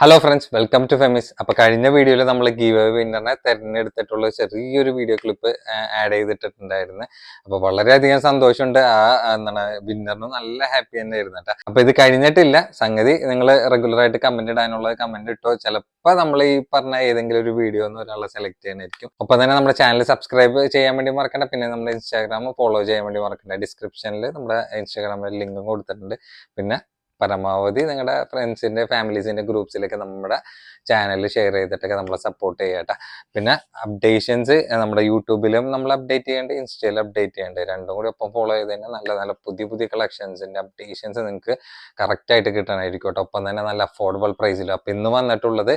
Hello friends welcome to Femis അപ്പൊ കഴിഞ്ഞ വീഡിയോയിൽ നമ്മൾ ഗീവ് വിന്നറിനെ തെരഞ്ഞെടുത്തിട്ടുള്ള ചെറിയൊരു വീഡിയോ ക്ലിപ്പ് ആഡ് ചെയ്തിട്ടുണ്ടായിരുന്നു അപ്പൊ വളരെയധികം സന്തോഷമുണ്ട്. ആ എന്താണ് വിന്നറിന് നല്ല ഹാപ്പി തന്നെ ആയിരുന്നു കേട്ടോ. അപ്പൊ ഇത് കഴിഞ്ഞിട്ടില്ല. സംഗതി നിങ്ങൾ റെഗുലർ ആയിട്ട് കമന്റ് ഇടാനുള്ള കമന്റ് ഇട്ടോ. ചിലപ്പോൾ നമ്മൾ ഈ പറഞ്ഞ ഏതെങ്കിലും ഒരു വീഡിയോ ഒന്ന് ഒരാളെ സെലക്ട് ചെയ്യാനായിരിക്കും. ഒപ്പം തന്നെ നമ്മുടെ ചാനൽ സബ്സ്ക്രൈബ് ചെയ്യാൻ വേണ്ടി മറക്കണ്ട. പിന്നെ നമ്മുടെ ഇൻസ്റ്റാഗ്രാം ഫോളോ ചെയ്യാൻ വേണ്ടി മറക്കണ്ട. ഡിസ്ക്രിപ്ഷനിൽ നമ്മുടെ ഇൻസ്റ്റാഗ്രാമിൽ ലിങ്കും കൊടുത്തിട്ടുണ്ട്. പിന്നെ പരമാവധി നിങ്ങളുടെ ഫ്രണ്ട്സിന്റെ ഫാമിലീസിന്റെ ഗ്രൂപ്പ്സിലൊക്കെ നമ്മുടെ ചാനൽ ഷെയർ ചെയ്തിട്ടൊക്കെ നമ്മളെ സപ്പോർട്ട് ചെയ്യട്ടെ. പിന്നെ അപ്ഡേഷൻസ് നമ്മുടെ യൂട്യൂബിലും നമ്മൾ അപ്ഡേറ്റ് ചെയ്യേണ്ടത് ഇൻസ്റ്റയിൽ അപ്ഡേറ്റ് ചെയ്യേണ്ടത് രണ്ടും കൂടി ഒപ്പം ഫോളോ ചെയ്ത് കഴിഞ്ഞാൽ നല്ല നല്ല പുതിയ പുതിയ കളക്ഷൻസിന്റെ അപ്ഡേഷൻസ് നിങ്ങൾക്ക് കറക്റ്റായിട്ട് കിട്ടണമായിരിക്കും കേട്ടോ. ഒപ്പം തന്നെ നല്ല അഫോർഡബിൾ പ്രൈസിലും അപ്പം ഇന്ന് വന്നിട്ടുള്ളത്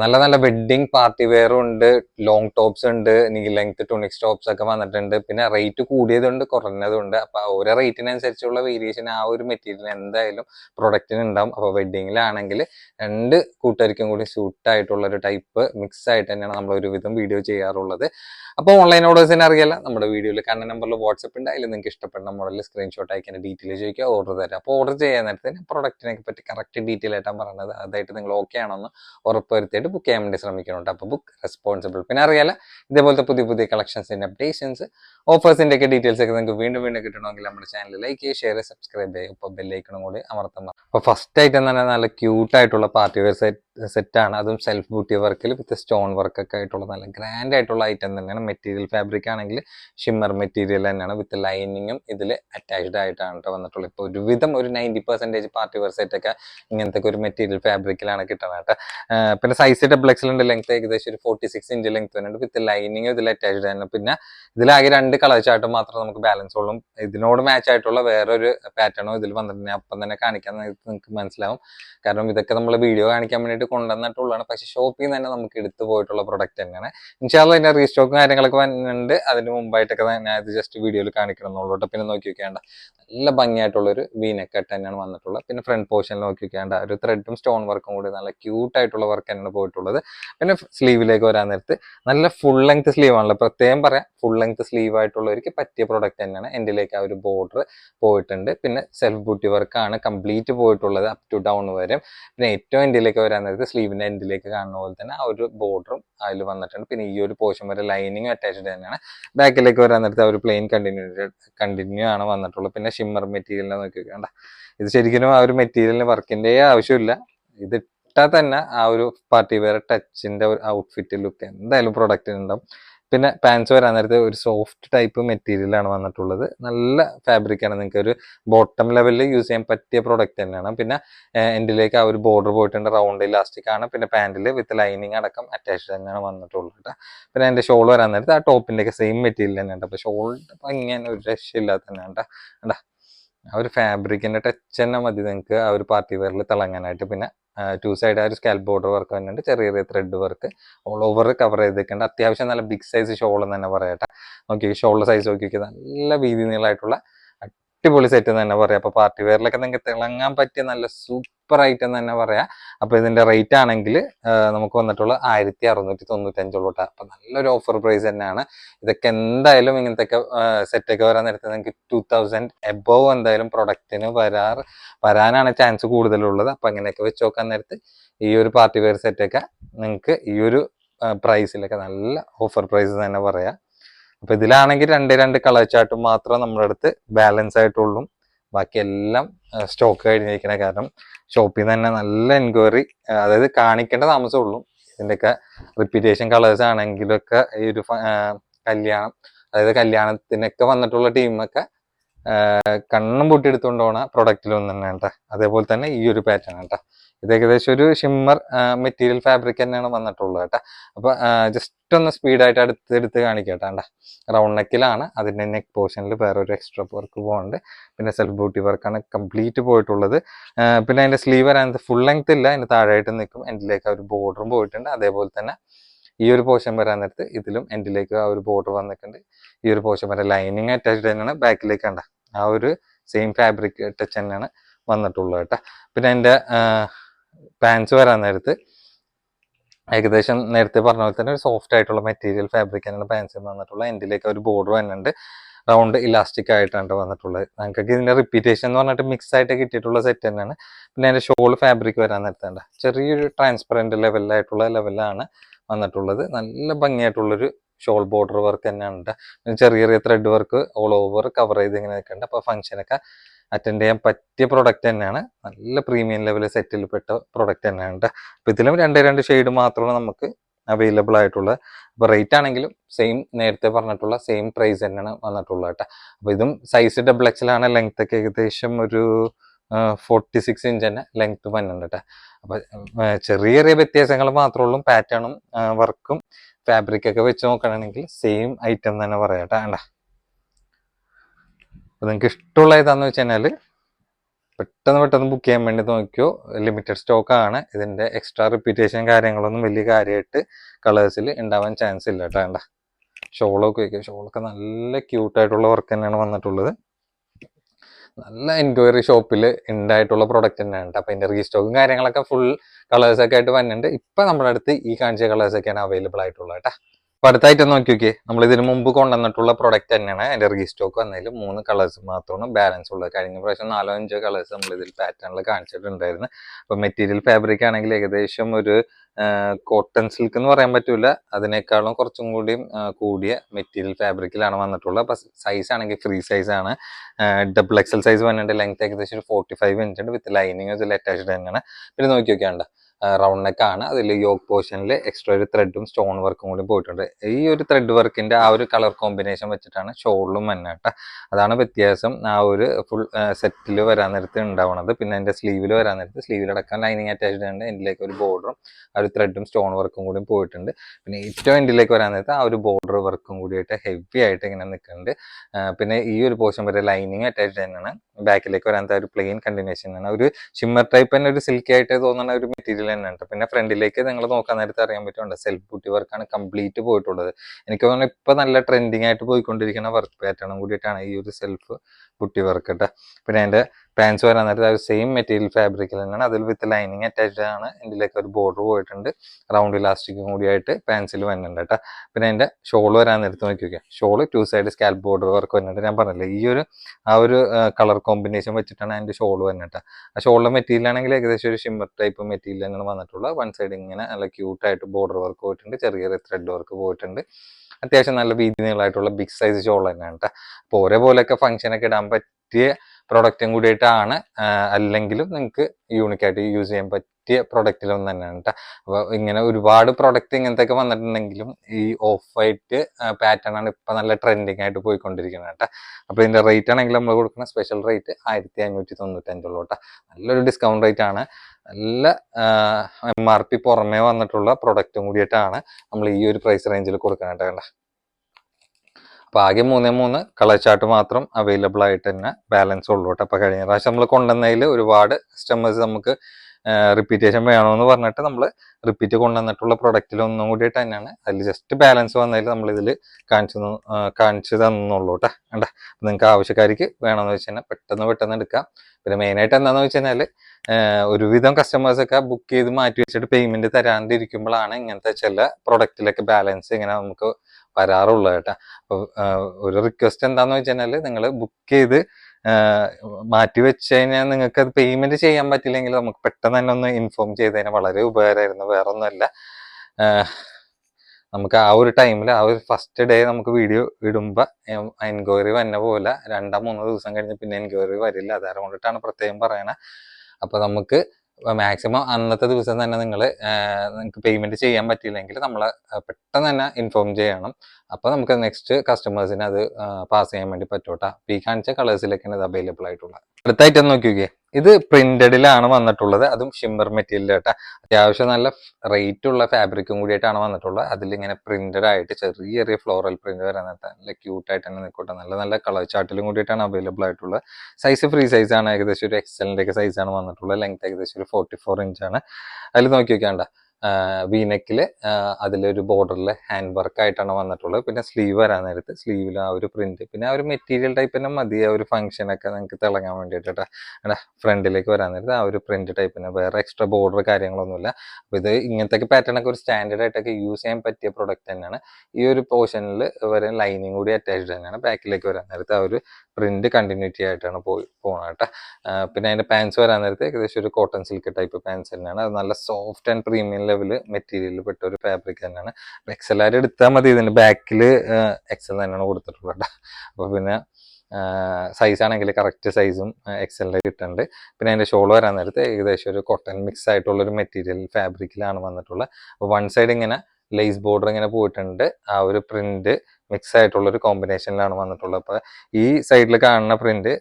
നല്ല നല്ല വെഡ്ഡിങ് പാർട്ടി വെയറും ഉണ്ട് ലോങ് ടോപ്സ് ഉണ്ട് എനിക്ക് ലെങ്ത് ടൂണിക്സ് ടോപ്സ് ഒക്കെ വന്നിട്ടുണ്ട്. പിന്നെ റേറ്റ് കൂടിയതുണ്ട് കുറഞ്ഞതുണ്ട്. അപ്പൊ ഓരോ റേറ്റിനനുസരിച്ചുള്ള വേരിയേഷൻ ആ ഒരു മെറ്റീരിയൽ എന്തായാലും പ്രൊഡക്റ്റിന് ഉണ്ടാവും അപ്പൊ വെഡ്ഡിങ്ങിലാണെങ്കിൽ രണ്ട് കൂട്ടർക്കും കൂടി സൂട്ട് ആയിട്ടുള്ള ഒരു ടൈപ്പ് മിക്സ് ആയിട്ട് തന്നെയാണ് നമ്മൾ ഒരുവിധം വീഡിയോ ചെയ്യാറുള്ളത്. അപ്പോൾ ഓൺലൈൻ ഓർഡേഴ്സിന് അറിയാല നമ്മുടെ വീഡിയോയിൽ കണ്ണ നമ്പറിൽ വാട്സപ്പ് ഉണ്ട്. അതിൽ നിങ്ങൾക്ക് ഇഷ്ടപ്പെടുന്ന മോഡലിൽ സ്ക്രീൻഷോട്ട് അയക്കുന്ന ഡീറ്റെയിൽ ചോദിക്കുക ഓർഡർ തരാം. അപ്പോൾ ഓർഡർ ചെയ്യാൻ നേരത്തെ പ്രൊഡക്റ്റിനെ പറ്റി കറക്റ്റ് ഡീറ്റെയിൽ ആയിട്ടാണ് പറയുന്നത് അതായിട്ട് നിങ്ങൾ ഓക്കെ ആണെന്ന് ഉറപ്പുവരുത്തിയിട്ട് ബുക്ക് ചെയ്യാൻ വേണ്ടി ശ്രമിക്കുന്നുണ്ട്. അപ്പോൾ ബുക്ക് റെസ്പോൺസിബിൾ പിന്നെ അറിയാല ഇതേപോലത്തെ പുതിയ പുതിയ കളക്ഷൻസിന്റെ അപ്ഡേഷൻസ് ഓഫേഴ്സിന്റെ ഒക്കെ ഡീറ്റെയിൽസ് ഒക്കെ നിങ്ങൾക്ക് വീണ്ടും വീണ്ടും കിട്ടണമെങ്കിൽ നമ്മുടെ ചാനൽ ലൈക്ക് ചെയ്യുക ഷെയർ സബ്സ്ക്രൈബ് ചെയ്യുക. ഇപ്പോൾ ബെല്ലൈക്കണും കൂടി അമർത്തുമ്പോൾ അപ്പോൾ ഫസ്റ്റ് ആയിട്ട് തന്നെ നല്ല ക്യൂട്ടായിട്ടുള്ള പാർട്ടി വെയർ സെറ്റ് സെറ്റാണ്. അതും സെൽഫ് ബ്യൂട്ടി വർക്കിൽ വിത്ത് സ്റ്റോൺ വർക്ക് ഒക്കെ ആയിട്ടുള്ള നല്ല ഗ്രാൻഡ് ആയിട്ടുള്ള ഐറ്റം തന്നെയാണ്. മെറ്റീരിയൽ ഫാബ്രിക് ആണെങ്കിൽ ഷിമ്മർ മെറ്റീരിയൽ തന്നെയാണ് വിത്ത് ലൈനിങ്ങും ഇതിൽ അറ്റാച്ച്ഡ് ആയിട്ടാണ് കേട്ടോ വന്നിട്ടുള്ളത്. ഇപ്പോൾ ഒരുവിധം ഒരു ninety percentage party wear set ഒക്കെ ഇങ്ങനത്തെ ഒരു മെറ്റീരിയൽ ഫാബ്രിക്കിലാണ് കിട്ടുന്നത് കേട്ടോ പിന്നെ സൈസ് ഡബിൾ എക്സലുണ്ട് ലെങ്ത് ഏകദേശം ഒരു ഫോർട്ടി സിക്സ് ഇഞ്ച് ലെങ്ത് തന്നെയുണ്ട് വിത്ത് ലൈനിങ്ങും ഇതിൽ അറ്റാച്ച്ഡ് ആയിരുന്നു പിന്നെ ഇതിലാകെ രണ്ട് കളർ ചാർട്ട് മാത്രമേ നമുക്ക് ബാലൻസ് ഉള്ളൂ. ഇതിനോട് മാച്ച് ആയിട്ടുള്ള വേറൊരു പാറ്റേണോ ഇതിൽ വന്നിട്ടുണ്ടെങ്കിൽ അപ്പം തന്നെ കാണിക്കാൻ നിങ്ങൾക്ക് മനസ്സിലാവും. കാരണം ഇതൊക്കെ നമ്മൾ വീഡിയോ കാണിക്കാൻ വേണ്ടിയിട്ട് കൊണ്ടുവന്നിട്ടുള്ളതാണ്. പക്ഷേ ഷോപ്പിൽ നിന്ന് തന്നെ നമുക്ക് എടുത്തു പോയിട്ടുള്ള പ്രൊഡക്റ്റ് തന്നെയാണ്. ഇൻഷാല്ല അതിന്റെ റീസ്റ്റോക്കും കാര്യങ്ങളൊക്കെ വരുന്നുണ്ട് അതിന് മുമ്പായിട്ടൊക്കെ ഞാൻ ഇത് ജസ്റ്റ് വീഡിയോയിൽ കാണിക്കണം എന്നുള്ളൂ പിന്നെ നോക്കി വെക്കേണ്ട. നല്ല ഭംഗിയായിട്ടുള്ളൊരു വീനക്കെട്ട് തന്നെയാണ് വന്നിട്ടുള്ളത്. പിന്നെ ഫ്രണ്ട് പോർഷനിൽ നോക്കി വെക്കേണ്ട ഒരു ത്രെഡും സ്റ്റോൺ വർക്കും കൂടി നല്ല ക്യൂട്ട് ആയിട്ടുള്ള വർക്ക് തന്നെയാണ് പോയിട്ടുള്ളത്. പിന്നെ സ്ലീവിലേക്ക് വരാൻ നേരത്ത് നല്ല ഫുൾ ലെങ്ത് സ്ലീവ് ആണല്ലോ പ്രത്യേകം പറയാം ഫുൾ ലെങ്ത് സ്ലീവ് ആയിട്ടുള്ളവർക്ക് പറ്റിയ പ്രൊഡക്റ്റ് തന്നെയാണ്. എന്റെലേക്ക് ആ ഒരു ബോർഡർ പോയിട്ടുണ്ട്. പിന്നെ സെൽഫ് ബ്യൂട്ടി വർക്കാണ് കംപ്ലീറ്റ് പോയിട്ടുള്ളത് അപ് ടു ഡൗൺ വരും. പിന്നെ ഏറ്റവും എൻഡിലേക്ക് വരാൻ നേരത്ത് സ്ലീവിന്റെ എൻഡിലേക്ക് കാണുന്ന പോലെ തന്നെ ആ ഒരു ബോർഡറും അതിൽ വന്നിട്ടുണ്ട്. പിന്നെ ഈ ഒരു പോർഷൻ വരെ ലൈനിങ് അറ്റാച്ച്ഡ് തന്നെയാണ്. ബാക്കിലേക്ക് വരാൻ നേരത്ത് ആ ഒരു പ്ലെയിൻ കണ്ടിന്യൂ കണ്ടിന്യൂ ആണ് വന്നിട്ടുള്ളത്. പിന്നെ ഷിമ്മർ മെറ്റീരിയലിനെ നോക്കി വേണ്ട ഇത് ശരിക്കും ആ ഒരു മെറ്റീരിയലിന് വർക്കിന്റെ ആവശ്യമില്ല. ഇത് ഇട്ടാൽ തന്നെ ആ ഒരു പാർട്ടി വെയർ ടച്ചിന്റെ ഒരു ഔട്ട്ഫിറ്റ് ലുക്ക് എന്തായാലും പ്രൊഡക്റ്റിന് ഉണ്ടാവും. പിന്നെ പാൻസ് വരാൻ നേരത്തെ ഒരു സോഫ്റ്റ് ടൈപ്പ് മെറ്റീരിയൽ ആണ് വന്നിട്ടുള്ളത്. നല്ല ഫാബ്രിക് ആണ്. നിങ്ങൾക്ക് ഒരു ബോട്ടം ലെവലിൽ യൂസ് ചെയ്യാൻ പറ്റിയ പ്രോഡക്റ്റ് തന്നെയാണ്. പിന്നെ എൻഡിലേക്ക് ആ ഒരു ബോർഡർ പോയിട്ടുണ്ട്. റൗണ്ട് ഇലാസ്റ്റിക് ആണ്. പിന്നെ പാന്റിൽ വിത്ത് ലൈനിങ് അടക്കം അറ്റാച്ച്ഡ് തന്നെയാണ് വന്നിട്ടുള്ളത് കേട്ടോ. പിന്നെ എന്റെ ഷോൾ വരാൻ നേരത്തെ ആ ടോപ്പിന്റെ ഒക്കെ സെയിം മെറ്റീരിയൽ തന്നെയുണ്ട് അപ്പോൾ ഷോളിന്റെ ഇങ്ങനെ ഒരു രക്ഷയില്ലാത്ത തന്നെയാണ് കേട്ടോ. ആ ഒരു ഫാബ്രിക്കിന്റെ ടച്ച് തന്നെ മതി നിങ്ങൾക്ക് ആ ഒരു പാർട്ടി വെയറിൽ തിളങ്ങാനായിട്ട്. പിന്നെ ടു സൈഡ് ആ ഒരു സ്കാൽപ്പ് ബോർഡർ വർക്ക് വന്നിട്ടുണ്ട്. ചെറിയ ചെറിയ thread work all over cover ചെയ്തിട്ടുണ്ട് അത്യാവശ്യം നല്ല ബിഗ് സൈസ് ഷോൾ എന്ന് തന്നെ പറയട്ടെ നോക്കി ഷോളിന്റെ സൈസ് നോക്കി നോക്കി നല്ല വീതി നീളമായിട്ടുള്ള അടിപൊളി സെറ്റ് എന്ന് തന്നെ പറയാം. അപ്പൊ പാർട്ടി വെയറിലൊക്കെ നിങ്ങൾക്ക് തിളങ്ങാൻ പറ്റിയ നല്ല സൂപ്പർ ഐറ്റം തന്നെ പറയാം. അപ്പൊ ഇതിന്റെ റേറ്റ് ആണെങ്കിൽ നമുക്ക് വന്നിട്ടുള്ള ആയിരത്തി അറുന്നൂറ്റി തൊണ്ണൂറ്റഞ്ചുള്ളൂ കേട്ടോ അപ്പൊ നല്ലൊരു ഓഫർ പ്രൈസ് തന്നെയാണ്. ഇതൊക്കെ എന്തായാലും ഇങ്ങനത്തെ സെറ്റ് ഒക്കെ വരാൻ നേരത്തെ നിങ്ങൾക്ക് ടൂ തൗസൻഡ് എബോവ് എന്തായാലും പ്രൊഡക്റ്റിന് വരാറ് വരാനാണ് ചാൻസ് കൂടുതലുള്ളത്. അപ്പൊ അങ്ങനെയൊക്കെ വെച്ച് നോക്കാൻ നേരത്ത് ഈ ഒരു പാർട്ടി വെയർ സെറ്റ് ഒക്കെ നിങ്ങൾക്ക് ഈ ഒരു പ്രൈസിലൊക്കെ നല്ല ഓഫർ പ്രൈസ് തന്നെ പറയാം. അപ്പൊ ഇതിലാണെങ്കിൽ രണ്ട് രണ്ട് കളർ ചാർട്ട് മാത്രം നമ്മുടെ അടുത്ത് ബാലൻസ് ആയിട്ടുള്ളൂ. ബാക്കി എല്ലാം സ്റ്റോക്ക് കഴിഞ്ഞിരിക്കണ കാരണം ഷോപ്പിൽ നിന്ന് തന്നെ നല്ല എൻക്വയറി അതായത് കാണിക്കേണ്ട താമസമുള്ളൂ ഇതിന്റെയൊക്കെ റിപ്പീറ്റേഷൻ കളേഴ്സ് ആണെങ്കിലൊക്കെ ഈ ഒരു കല്യാണം അതായത് കല്യാണത്തിനൊക്കെ വന്നിട്ടുള്ള ടീമൊക്കെ കണ്ണും പൊട്ടി എടുത്തുകൊണ്ട് പോണ പ്രൊഡക്റ്റിൽ ഒന്ന് തന്നെ കേട്ടോ അതേപോലെ തന്നെ ഈ ഒരു പാറ്റേൺ കേട്ടോ ഇത് ഏകദേശം ഒരു ഷിമ്മർ മെറ്റീരിയൽ ഫാബ്രിക് തന്നെയാണ് വന്നിട്ടുള്ളത് കേട്ടോ. അപ്പൊ ജസ്റ്റ് ഒന്ന് സ്പീഡായിട്ട് അടുത്ത് എടുത്ത് കാണിക്കട്ടെ കേട്ടോ റൗണ്ട് നെക്കിലാണ് അതിന്റെ നെക്ക് പോർഷനിൽ വേറെ ഒരു എക്സ്ട്രാ വർക്ക് പോകുന്നുണ്ട് പിന്നെ സെൽഫ് ബ്യൂട്ടി വർക്കാണ് കംപ്ലീറ്റ് പോയിട്ടുള്ളത്. പിന്നെ അതിന്റെ സ്ലീവ് വരാൻ ഫുൾ ലെങ്ത് ഇല്ല. അതിന് താഴെയായിട്ട് നിൽക്കും. എൻഡിലേക്ക് ആ ഒരു ബോർഡറും പോയിട്ടുണ്ട്. അതേപോലെ തന്നെ ഈ ഒരു പോർഷൻ വരാൻ നേരത്ത് ഇതിലും എൻഡിലേക്ക് ആ ഒരു ബോർഡർ വന്നിട്ടുണ്ട്. ഈ ഒരു പോർഷൻ വരെ ലൈനിങ് അറ്റാച്ച്ഡ് തന്നെയാണ്. ബാക്കിലേക്ക് കണ്ട ആ ഒരു സെയിം ഫാബ്രിക് ടച്ച് തന്നെയാണ് വന്നിട്ടുള്ളത് കേട്ടോ. പിന്നെ എന്റെ പാൻസ് വരാൻ നേരത്ത് ഏകദേശം നേരത്തെ പറഞ്ഞ പോലെ തന്നെ ഒരു സോഫ്റ്റ് ആയിട്ടുള്ള മെറ്റീരിയൽ ഫാബ്രിക് തന്നെയാണ് പാൻസ് വന്നിട്ടുള്ളത്. എന്റെലേക്ക് ഒരു ബോർഡർ വന്നിട്ടുണ്ട്. റൗണ്ട് ഇലാസ്റ്റിക് ആയിട്ടാണ് വന്നിട്ടുള്ളത്. ഞങ്ങൾക്ക് ഇതിന്റെ റിപ്പീറ്റേഷൻ എന്ന് പറഞ്ഞിട്ട് മിക്സ് ആയിട്ട് കിട്ടിയിട്ടുള്ള സെറ്റ് തന്നെയാണ്. പിന്നെ അതിന്റെ ഷോൾ ഫാബ്രിക് വരാൻ നിർത്തേണ്ട ചെറിയൊരു ട്രാൻസ്പെറന്റ് ലെവലിലായിട്ടുള്ള ലെവലാണ് വന്നിട്ടുള്ളത്. നല്ല ഭംഗിയായിട്ടുള്ളൊരു ഷോൾ ബോർഡർ വർക്ക് തന്നെയാണ്. ചെറിയ ചെറിയ thread work all over cover ചെയ്ത് ഇങ്ങനെ നിൽക്കുന്നുണ്ട്. അപ്പോൾ ഫംഗ്ഷനൊക്കെ അറ്റൻഡ് ചെയ്യാൻ പറ്റിയ പ്രൊഡക്റ്റ് തന്നെയാണ്. നല്ല പ്രീമിയം ലെവൽ സെറ്റിൽ പെട്ട പ്രൊഡക്റ്റ് തന്നെയാണ്. അപ്പോൾ ഇതിലും രണ്ട് രണ്ട് ഷെയ്ഡ് മാത്രമാണ് നമുക്ക് അവൈലബിൾ ആയിട്ടുള്ളത് അപ്പോൾ റേറ്റ് ആണെങ്കിലും സെയിം നേരത്തെ പറഞ്ഞിട്ടുള്ള സെയിം പ്രൈസ് തന്നെയാണ് വന്നിട്ടുള്ളത് കേട്ടോ. അപ്പോൾ ഇതും സൈസ് ഡബിൾ എക്സിലാണ് ലെങ്ത് ഒക്കെ ഏകദേശം ഒരു ഫോർട്ടി സിക്സ് ഇഞ്ച് തന്നെ ലെങ്ത് വന്നിട്ടുണ്ട് കേട്ടോ. അപ്പോൾ ചെറിയ ചെറിയ വ്യത്യാസങ്ങൾ മാത്രമേ ഉള്ളൂ. പാറ്റേണും വർക്കും ഫാബ്രിക് ഒക്കെ വെച്ച് നോക്കുകയാണെങ്കിൽ സെയിം ഐറ്റം തന്നെ പറയാം കേട്ടോ. വേണ്ട അപ്പോൾ നിങ്ങൾക്ക് ഇഷ്ടമുള്ള ഏതാന്ന് വെച്ച് കഴിഞ്ഞാൽ പെട്ടെന്ന് പെട്ടെന്ന് ബുക്ക് ചെയ്യാൻ വേണ്ടി നോക്കിയോ ലിമിറ്റഡ് സ്റ്റോക്ക് ആണ്. ഇതിന്റെ എക്സ്ട്രാ റിപ്പീറ്റേഷൻ കാര്യങ്ങളൊന്നും വലിയ കാര്യമായിട്ട് കളേഴ്സിൽ ഉണ്ടാവാൻ ചാൻസ് ഇല്ല കേട്ടോ വേണ്ട ഷോളൊക്കെ വയ്ക്കുക ഷോളൊക്കെ നല്ല ക്യൂട്ടായിട്ടുള്ള വർക്ക് തന്നെയാണ് വന്നിട്ടുള്ളത്. നല്ല എൻക്വയറി ഷോപ്പിൽ ഉണ്ടായിട്ടുള്ള പ്രൊഡക്റ്റ് തന്നെയാണ് ട്ടോ. അപ്പൊ അതിന്റെ റീസ്റ്റോക്കും കാര്യങ്ങളൊക്കെ ഫുൾ കളേഴ്സ് ഒക്കെ ആയിട്ട് വന്നിട്ടുണ്ട് ഇപ്പൊ നമ്മുടെ അടുത്ത് ഈ കാണിച്ച കളേഴ്സ് ഒക്കെയാണ് അവൈലബിൾ ആയിട്ടുള്ളത് കേട്ടോ അപ്പൊ അടുത്തായിട്ട് നോക്കി നമ്മൾ ഇതിന് മുമ്പ് കൊണ്ടുവന്നിട്ടുള്ള പ്രൊഡക്റ്റ് തന്നെയാണ് അതിന്റെ റീസ്റ്റോക്ക് വന്നതിൽ മൂന്ന് കളേഴ്സ് മാത്രമാണ് ബാലൻസ് ഉള്ളത്. കഴിഞ്ഞ പ്രാവശ്യം നാലോ അഞ്ചോ കളേഴ്സ് നമ്മൾ ഇതിൽ പാറ്റേണിൽ കാണിച്ചിട്ടുണ്ടായിരുന്നു. അപ്പൊ മെറ്റീരിയൽ ഫാബ്രിക് ആണെങ്കിൽ ഏകദേശം ഒരു കോട്ടൺ സിൽക്ക് എന്ന് പറയാൻ പറ്റൂല. അതിനേക്കാളും കുറച്ചും കൂടിയും കൂടിയ മെറ്റീരിയൽ ഫാബ്രിക്കിലാണ് വന്നിട്ടുള്ളത്. അപ്പം സൈസ് ആണെങ്കിൽ ഫ്രീ സൈസ് ആണ്. ഡബിൾ എക്സൽ സൈസ് വന്നിട്ടുണ്ട്. ലെങ്ത് ഏകദേശം ഒരു ഫോർട്ടി ഫൈവ് ഇഞ്ച് ഉണ്ട് വിത്ത് ലൈനിങ് ഇതിൽ അറ്റാച്ച്ഡ് തന്നെയാണ്. പിന്നെ നോക്കി നോക്കിയാണ്ട് റൗണ്ട് നെക്ക് ആണ്. അതിൽ യോക്ക് പോർഷനിൽ എക്സ്ട്രാ ഒരു ത്രെഡും സ്റ്റോൺ വർക്കും കൂടി പോയിട്ടുണ്ട്. ഈ ഒരു ത്രെഡ് വർക്കിന്റെ ആ ഒരു കളർ കോമ്പിനേഷൻ വെച്ചിട്ടാണ് ഷോളിലും മഞ്ഞട്ട അതാണ് വ്യത്യാസം. ആ ഒരു ഫുൾ സെറ്റിൽ വരാൻ നേരത്ത് ഉണ്ടാവണത് പിന്നെ അതിന്റെ സ്ലീവിൽ വരാൻ നേരത്ത് സ്ലീവിലടക്കം ലൈനിങ് അറ്റാച്ച്ഡ് ഉണ്ട് എൻഡിലേക്ക് ഒരു ബോർഡറും ആ ഒരു ത്രെഡും സ്റ്റോൺ വർക്കും കൂടി പോയിട്ടുണ്ട്. പിന്നെ ഏറ്റവും എൻഡിലേക്ക് വരാൻ നേരത്ത് ആ ഒരു ബോർഡർ വർക്കും കൂടിയിട്ട് ഹെവി ആയിട്ട് ഇങ്ങനെ നിൽക്കുന്നുണ്ട് പിന്നെ ഈ ഒരു പോർഷൻ വരെ ലൈനിങ് അറ്റാച്ച്ഡ് തന്നെയാണ്. ബാക്കിലേക്ക് വരാൻ ഒരു പ്ലെയിൻ കണ്ടിന്യൂഷൻ ആണ്. ഒരു ഷിമ്മർ ടൈപ്പ് തന്നെ ഒരു സിൽക്കി ആയിട്ട് തോന്നുന്ന ഒരു മെറ്റീരിയൽ തന്നെയാണ് ഉണ്ട് പിന്നെ ഫ്രണ്ടിലേക്ക് നിങ്ങൾ നോക്കാൻ നേരത്തെ അറിയാൻ പറ്റുന്നുണ്ട്. സെൽഫ് ബുട്ടി വർക്കാണ് കംപ്ലീറ്റ് പോയിട്ടുള്ളത്. എനിക്ക് തോന്നുന്നു ഇപ്പൊ നല്ല ട്രെൻഡിങ് ആയിട്ട് പോയിക്കൊണ്ടിരിക്കുന്ന വർക്ക് പാറ്റേണും കൂടിയിട്ടാണ് ഈ ഒരു സെൽഫ് ബുട്ടി വർക്ക് കേട്ടോ പിന്നെ അതിന്റെ പാൻസ് വരാൻ നേരത്തെ ആ സെയിം മെറ്റീരിയൽ ഫാബ്രിക്കിൽ തന്നെയാണ്. അതിൽ വിത്ത് ലൈനിങ് അറ്റാച്ച്ഡ് ആണ്. ഇതിലേക്ക് ഒരു ബോർഡർ പോയിട്ടുണ്ട്. റൗണ്ട് ഇലാസ്റ്റിക്കും കൂടിയായിട്ട് പാൻസിൽ വരുന്നുണ്ട് കേട്ടോ പിന്നെ അതിന്റെ ഷോൾ വരാൻ നേരത്ത് നോക്കി നോക്കിയാൽ shawl two side scallop border work വരുന്നുണ്ട് ഞാൻ പറഞ്ഞില്ലേ ഈ ഒരു ആ ഒരു കളർ കോമ്പിനേഷൻ വെച്ചിട്ടാണ് അതിന്റെ ഷോൾ വരുന്നത് ആ ഷോളിലെ മെറ്റീരിയൽ ആണെങ്കിൽ ഏകദേശം ഒരു ഷിമ്മർ ടൈപ്പ് മെറ്റീരിയൽ തന്നെയാണ് വന്നിട്ടുള്ളത്. വൺ സൈഡ് ഇങ്ങനെ നല്ല ക്യൂട്ടായിട്ട് ബോർഡർ വർക്ക് പോയിട്ടുണ്ട്. ചെറിയ ചെറിയ ത്രെഡ് വർക്ക് പോയിട്ടുണ്ട്. അത്യാവശ്യം നല്ല വീതി നീളമായിട്ടുള്ള ബിഗ് സൈസ് ഷോൾ തന്നെയാണ് കേട്ടോ അപ്പോൾ ഒരേപോലെയൊക്കെ ഫംഗ്ഷനൊക്കെ ഇടാൻ പറ്റിയ പ്രൊഡക്റ്റും കൂടിയിട്ടാണ് അല്ലെങ്കിലും നിങ്ങൾക്ക് യൂണിക്കായിട്ട് യൂസ് ചെയ്യാൻ പറ്റിയ പ്രൊഡക്റ്റിലൊന്നും തന്നെയാണ് കേട്ടോ അപ്പോൾ ഇങ്ങനെ ഒരുപാട് പ്രൊഡക്റ്റ് ഇങ്ങനത്തെ ഒക്കെ വന്നിട്ടുണ്ടെങ്കിലും ഈ ഓഫ് വൈറ്റ് പാറ്റേൺ ആണ് ഇപ്പൊ നല്ല ട്രെൻഡിങ് ആയിട്ട് പോയിക്കൊണ്ടിരിക്കുന്നത് കേട്ടോ അപ്പൊ ഇതിന്റെ റേറ്റ് ആണെങ്കിൽ നമ്മൾ കൊടുക്കുന്ന സ്പെഷ്യൽ റേറ്റ് ആയിരത്തി അഞ്ഞൂറ്റി തൊണ്ണൂറ്റഞ്ചുള്ളൂ കേട്ടോ നല്ലൊരു ഡിസ്കൗണ്ട് റേറ്റ് ആണ്. നല്ല എം ആർ പി പുറമേ വന്നിട്ടുള്ള പ്രൊഡക്റ്റും കൂടിയിട്ടാണ് നമ്മൾ ഈ ഒരു പ്രൈസ് റേഞ്ചിൽ കൊടുക്കുന്നത് കേട്ടോ അപ്പൊ ആകെ മൂന്നേ മൂന്ന് കളർ ചാർട്ട് മാത്രം അവൈലബിൾ ആയിട്ട് തന്നെ ബാലൻസ് ഉള്ളൂ കേട്ടോ. അപ്പൊ കഴിഞ്ഞ പ്രാവശ്യം നമ്മൾ കൊണ്ടുവന്നതിൽ ഒരുപാട് കസ്റ്റമേഴ്സ് നമുക്ക് റിപ്പീറ്റേഷൻ വേണമെന്ന് പറഞ്ഞിട്ട് നമ്മൾ റിപ്പീറ്റ് കൊണ്ടുവന്നിട്ടുള്ള പ്രൊഡക്റ്റിൽ ഒന്നും കൂടിയിട്ട് തന്നെയാണ്. അതിൽ ജസ്റ്റ് ബാലൻസ് വന്നതിൽ നമ്മൾ ഇതിൽ കാണിച്ചു കാണിച്ചു തന്നുള്ളൂ കേട്ടോ. കണ്ട? നിങ്ങൾക്ക് ആവശ്യക്കാർക്ക് വേണമെന്ന് വെച്ച് കഴിഞ്ഞാൽ പെട്ടെന്ന് പെട്ടെന്ന് എടുക്കാം. പിന്നെ മെയിനായിട്ട് എന്താണെന്ന് വെച്ച് കഴിഞ്ഞാൽ ഒരുവിധം കസ്റ്റമേഴ്സൊക്കെ ബുക്ക് ചെയ്ത് മാറ്റി വെച്ചിട്ട് പേയ്മെന്റ് തരാണ്ടിരിക്കുമ്പോഴാണ് ഇങ്ങനത്തെ ചില പ്രൊഡക്റ്റിലൊക്കെ ബാലൻസ് ഇങ്ങനെ നമുക്ക് വരാറുള്ളത് കേട്ടോ. അപ്പൊ ഒരു റിക്വസ്റ്റ് എന്താന്ന് വെച്ച് കഴിഞ്ഞാൽ നിങ്ങൾ ബുക്ക് ചെയ്ത് മാറ്റി വെച്ച് കഴിഞ്ഞാൽ നിങ്ങൾക്ക് അത് പേയ്മെന്റ് ചെയ്യാൻ പറ്റില്ലെങ്കിൽ നമുക്ക് പെട്ടെന്ന് തന്നെ ഒന്ന് ഇൻഫോം ചെയ്ത് കഴിഞ്ഞാൽ വളരെ ഉപകാരമായിരുന്നു. വേറെ ഒന്നുമല്ല നമുക്ക് ആ ഒരു ടൈമിൽ ആ ഒരു ഫസ്റ്റ് ഡേ നമുക്ക് വീഡിയോ ഇടുമ്പോൾ എൻക്വയറി വന്ന പോലെ രണ്ടോ മൂന്നോ ദിവസം കഴിഞ്ഞ് പിന്നെ എൻക്വയറി വരില്ല. അതുകൊണ്ടിട്ടാണ് കൊണ്ടിട്ടാണ് പ്രത്യേകം പറയണത് അപ്പൊ നമുക്ക് മാക്സിമം അന്നത്തെ ദിവസം തന്നെ നിങ്ങൾ നിങ്ങൾക്ക് പേയ്മെന്റ് ചെയ്യാൻ പറ്റിയില്ലെങ്കിൽ നമ്മൾ പെട്ടെന്ന് തന്നെ ഇൻഫോം ചെയ്യണം. അപ്പോൾ നമുക്ക് നെക്സ്റ്റ് കസ്റ്റമേഴ്സിന് അത് പാസ് ചെയ്യാൻ വേണ്ടി പറ്റൂട്ടാ. ഈ കാണിച്ച കളേഴ്സിലേക്കാണ് ഇത് അവൈലബിൾ ആയിട്ടുള്ളത്. അടുത്തായിട്ട് ഒന്ന് നോക്കി നോക്കിയേ ഇത് പ്രിന്റഡിലാണ് വന്നിട്ടുള്ളത്. അതും ഷിമ്മർ മെറ്റീരിയൽ കേട്ടാ. അത്യാവശ്യം നല്ല റേറ്റ് ഉള്ള ഫാബ്രിക്കും കൂടിയിട്ടാണ് വന്നിട്ടുള്ളത്. അതിലിങ്ങനെ പ്രിന്റഡ് ആയിട്ട് ചെറിയ ചെറിയ ഫ്ലോറൽ പ്രിന്റ് വരാൻ നല്ല ക്യൂട്ട് ആയിട്ട് തന്നെ നിൽക്കട്ടെ നല്ല നല്ല കളർ ചാർട്ടിലും കൂടിയിട്ടാണ് അവൈലബിൾ ആയിട്ടുള്ളത്. സൈസ് ഫ്രീ സൈസ് ആണ് ഏകദേശം ഒരു എക്സലിന്റെ ഒക്കെ സൈസ് ആണ് വന്നിട്ടുള്ളത്. ലെങ്ത് ഏകദേശം ഒരു ഫോർട്ടി ഫോർ ഇഞ്ചാണ് അതിൽ നോക്കി നോക്കിയാണ്ട വീനെക്കിൽ അതിലൊരു ബോർഡറിൽ ഹാൻഡ് വർക്ക് ആയിട്ടാണ് വന്നിട്ടുള്ളത്. പിന്നെ സ്ലീവ് വരാൻ നേരത്ത് സ്ലീവിൽ ആ ഒരു പ്രിന്റ് പിന്നെ ആ ഒരു മെറ്റീരിയൽ ടൈപ്പ് തന്നെ മതി ആ ഒരു ഫംഗ്ഷൻ ഒക്കെ നിങ്ങൾക്ക് തിളങ്ങാൻ വേണ്ടിയിട്ട് ഫ്രണ്ടിലേക്ക് വരാൻ നേരത്ത് ആ ഒരു പ്രിന്റ് ടൈപ്പിന് വേറെ എക്സ്ട്രാ ബോർഡർ കാര്യങ്ങളൊന്നുമില്ല. അപ്പോൾ ഇത് ഇങ്ങനത്തെ പാറ്റേൺ ഒക്കെ ഒരു സ്റ്റാൻഡേർഡ് ആയിട്ടൊക്കെ യൂസ് ചെയ്യാൻ പറ്റിയ പ്രൊഡക്റ്റ് തന്നെയാണ്. ഈ ഒരു പോർഷനിൽ വരെ ലൈനിങ് കൂടി അറ്റാച്ച്ഡ് തന്നെയാണ്. ബാക്കിലേക്ക് വരാൻ നേരത്ത് ആ ഒരു പ്രിന്റ് കണ്ടിന്യൂറ്റി ആയിട്ടാണ് പോയി പോകുന്നത് കേട്ടോ. പിന്നെ അതിന്റെ പാൻസ് വരാൻ നേരത്തെ ഏകദേശം ഒരു കോട്ടൺ സിൽക്ക് ടൈപ്പ് പാൻസ് തന്നെയാണ്. അത് നല്ല soft and premium level material പെട്ട ഒരു ഫാബ്രിക് തന്നെയാണ്. എക്സൽ ആര് എടുത്താൽ മതി ഇതിന്റെ ബാക്കിൽ എക്സൽ തന്നെയാണ് കൊടുത്തിട്ടുള്ളത് അപ്പോൾ പിന്നെ സൈസ് ആണെങ്കിൽ കറക്റ്റ് സൈസും എക്സലിന്റെ കിട്ടുന്നുണ്ട് പിന്നെ അതിന്റെ ഷോൾ വരാൻ നേരത്തെ ഏകദേശം ഒരു കോട്ടൺ മിക്സ് ആയിട്ടുള്ള ഒരു മെറ്റീരിയൽ ഫാബ്രിക്കിലാണ് വന്നിട്ടുള്ളത്. വൺ സൈഡ് ഇങ്ങനെ ലേസ് ബോർഡർ ഇങ്ങനെ പോയിട്ടുണ്ട്. ആ ഒരു പ്രിന്റ് മിക്സ് ആയിട്ടുള്ള ഒരു കോമ്പിനേഷനിലാണ് വന്നിട്ടുള്ളത്. അപ്പോൾ ഈ സൈഡിൽ കാണുന്ന പ്രിന്റ്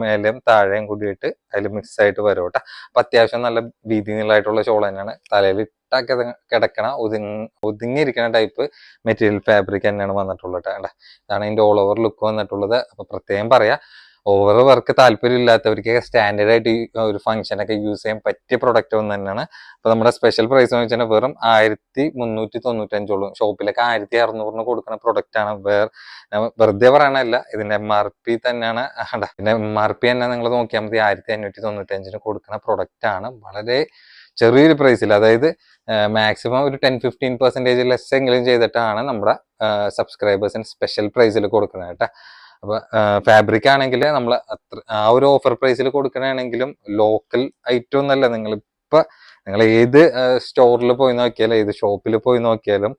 മേലെയും താഴെയും കൂടിയിട്ട് അതിൽ മിക്സ് ആയിട്ട് വരും കേട്ടോ. അപ്പം അത്യാവശ്യം നല്ല വീതി നീളമായിട്ടുള്ള ഷോൾ തന്നെയാണ്. തലയിൽ ഇട്ടാ കിടക്കണ ഒതുങ്ങി ഒതുങ്ങിയിരിക്കുന്ന ടൈപ്പ് മെറ്റീരിയൽ ഫാബ്രിക് തന്നെയാണ് വന്നിട്ടുള്ളത് കേട്ടോ. ഇതാണ് അതിന്റെ ഓൾ ഓവർ ലുക്ക് വന്നിട്ടുള്ളത്. അപ്പോൾ പ്രത്യേകം പറയാം. ഓവർ വർക്ക് താല്പര്യം ഇല്ലാത്തവർക്ക് സ്റ്റാൻഡേർഡ് ആയിട്ട് ഒരു ഫംഗ്ഷനൊക്കെ യൂസ് ചെയ്യാൻ പറ്റിയ പ്രൊഡക്റ്റ് ഒന്ന് തന്നെയാണ്. അപ്പോൾ നമ്മുടെ സ്പെഷ്യൽ പ്രൈസ് എന്ന് വെച്ചാൽ വെറും ആയിരത്തി മുന്നൂറ്റി തൊണ്ണൂറ്റഞ്ചോളൂ ഷോപ്പിലൊക്കെ ആയിരത്തി അറുന്നൂറിന് കൊടുക്കുന്ന പ്രൊഡക്റ്റ് ആണ്. വേറെ വെറുതെ പറയണല്ല ഇതിന്റെ എം ആർ പി തന്നെയാണ്. പിന്നെ എം ആർ പി തന്നെ നിങ്ങൾ നോക്കിയാൽ മതി. ആയിരത്തി അഞ്ഞൂറ്റി തൊണ്ണൂറ്റഞ്ചിന് കൊടുക്കുന്ന പ്രൊഡക്റ്റ് ആണ്. വളരെ ചെറിയൊരു പ്രൈസിൽ അതായത് മാക്സിമം ഒരു ടെൻ ഫിഫ്റ്റീൻ പെർസെന്റേജ് ലെസ് എങ്കിലും ചെയ്തിട്ടാണ് നമ്മുടെ സബ്സ്ക്രൈബേഴ്സിന് സ്പെഷ്യൽ പ്രൈസിൽ കൊടുക്കുന്നത് കേട്ടോ. അപ്പൊ ഫാബ്രിക് ആണെങ്കിൽ നമ്മൾ അത്ര ആ ഒരു ഓഫർ പ്രൈസിൽ കൊടുക്കണമെങ്കിലും ലോക്കൽ ഐറ്റം ഒന്നല്ല. നിങ്ങൾ ഇപ്പൊ നിങ്ങൾ ഏത് സ്റ്റോറിൽ പോയി നോക്കിയാലും ഏത് ഷോപ്പിൽ പോയി നോക്കിയാലും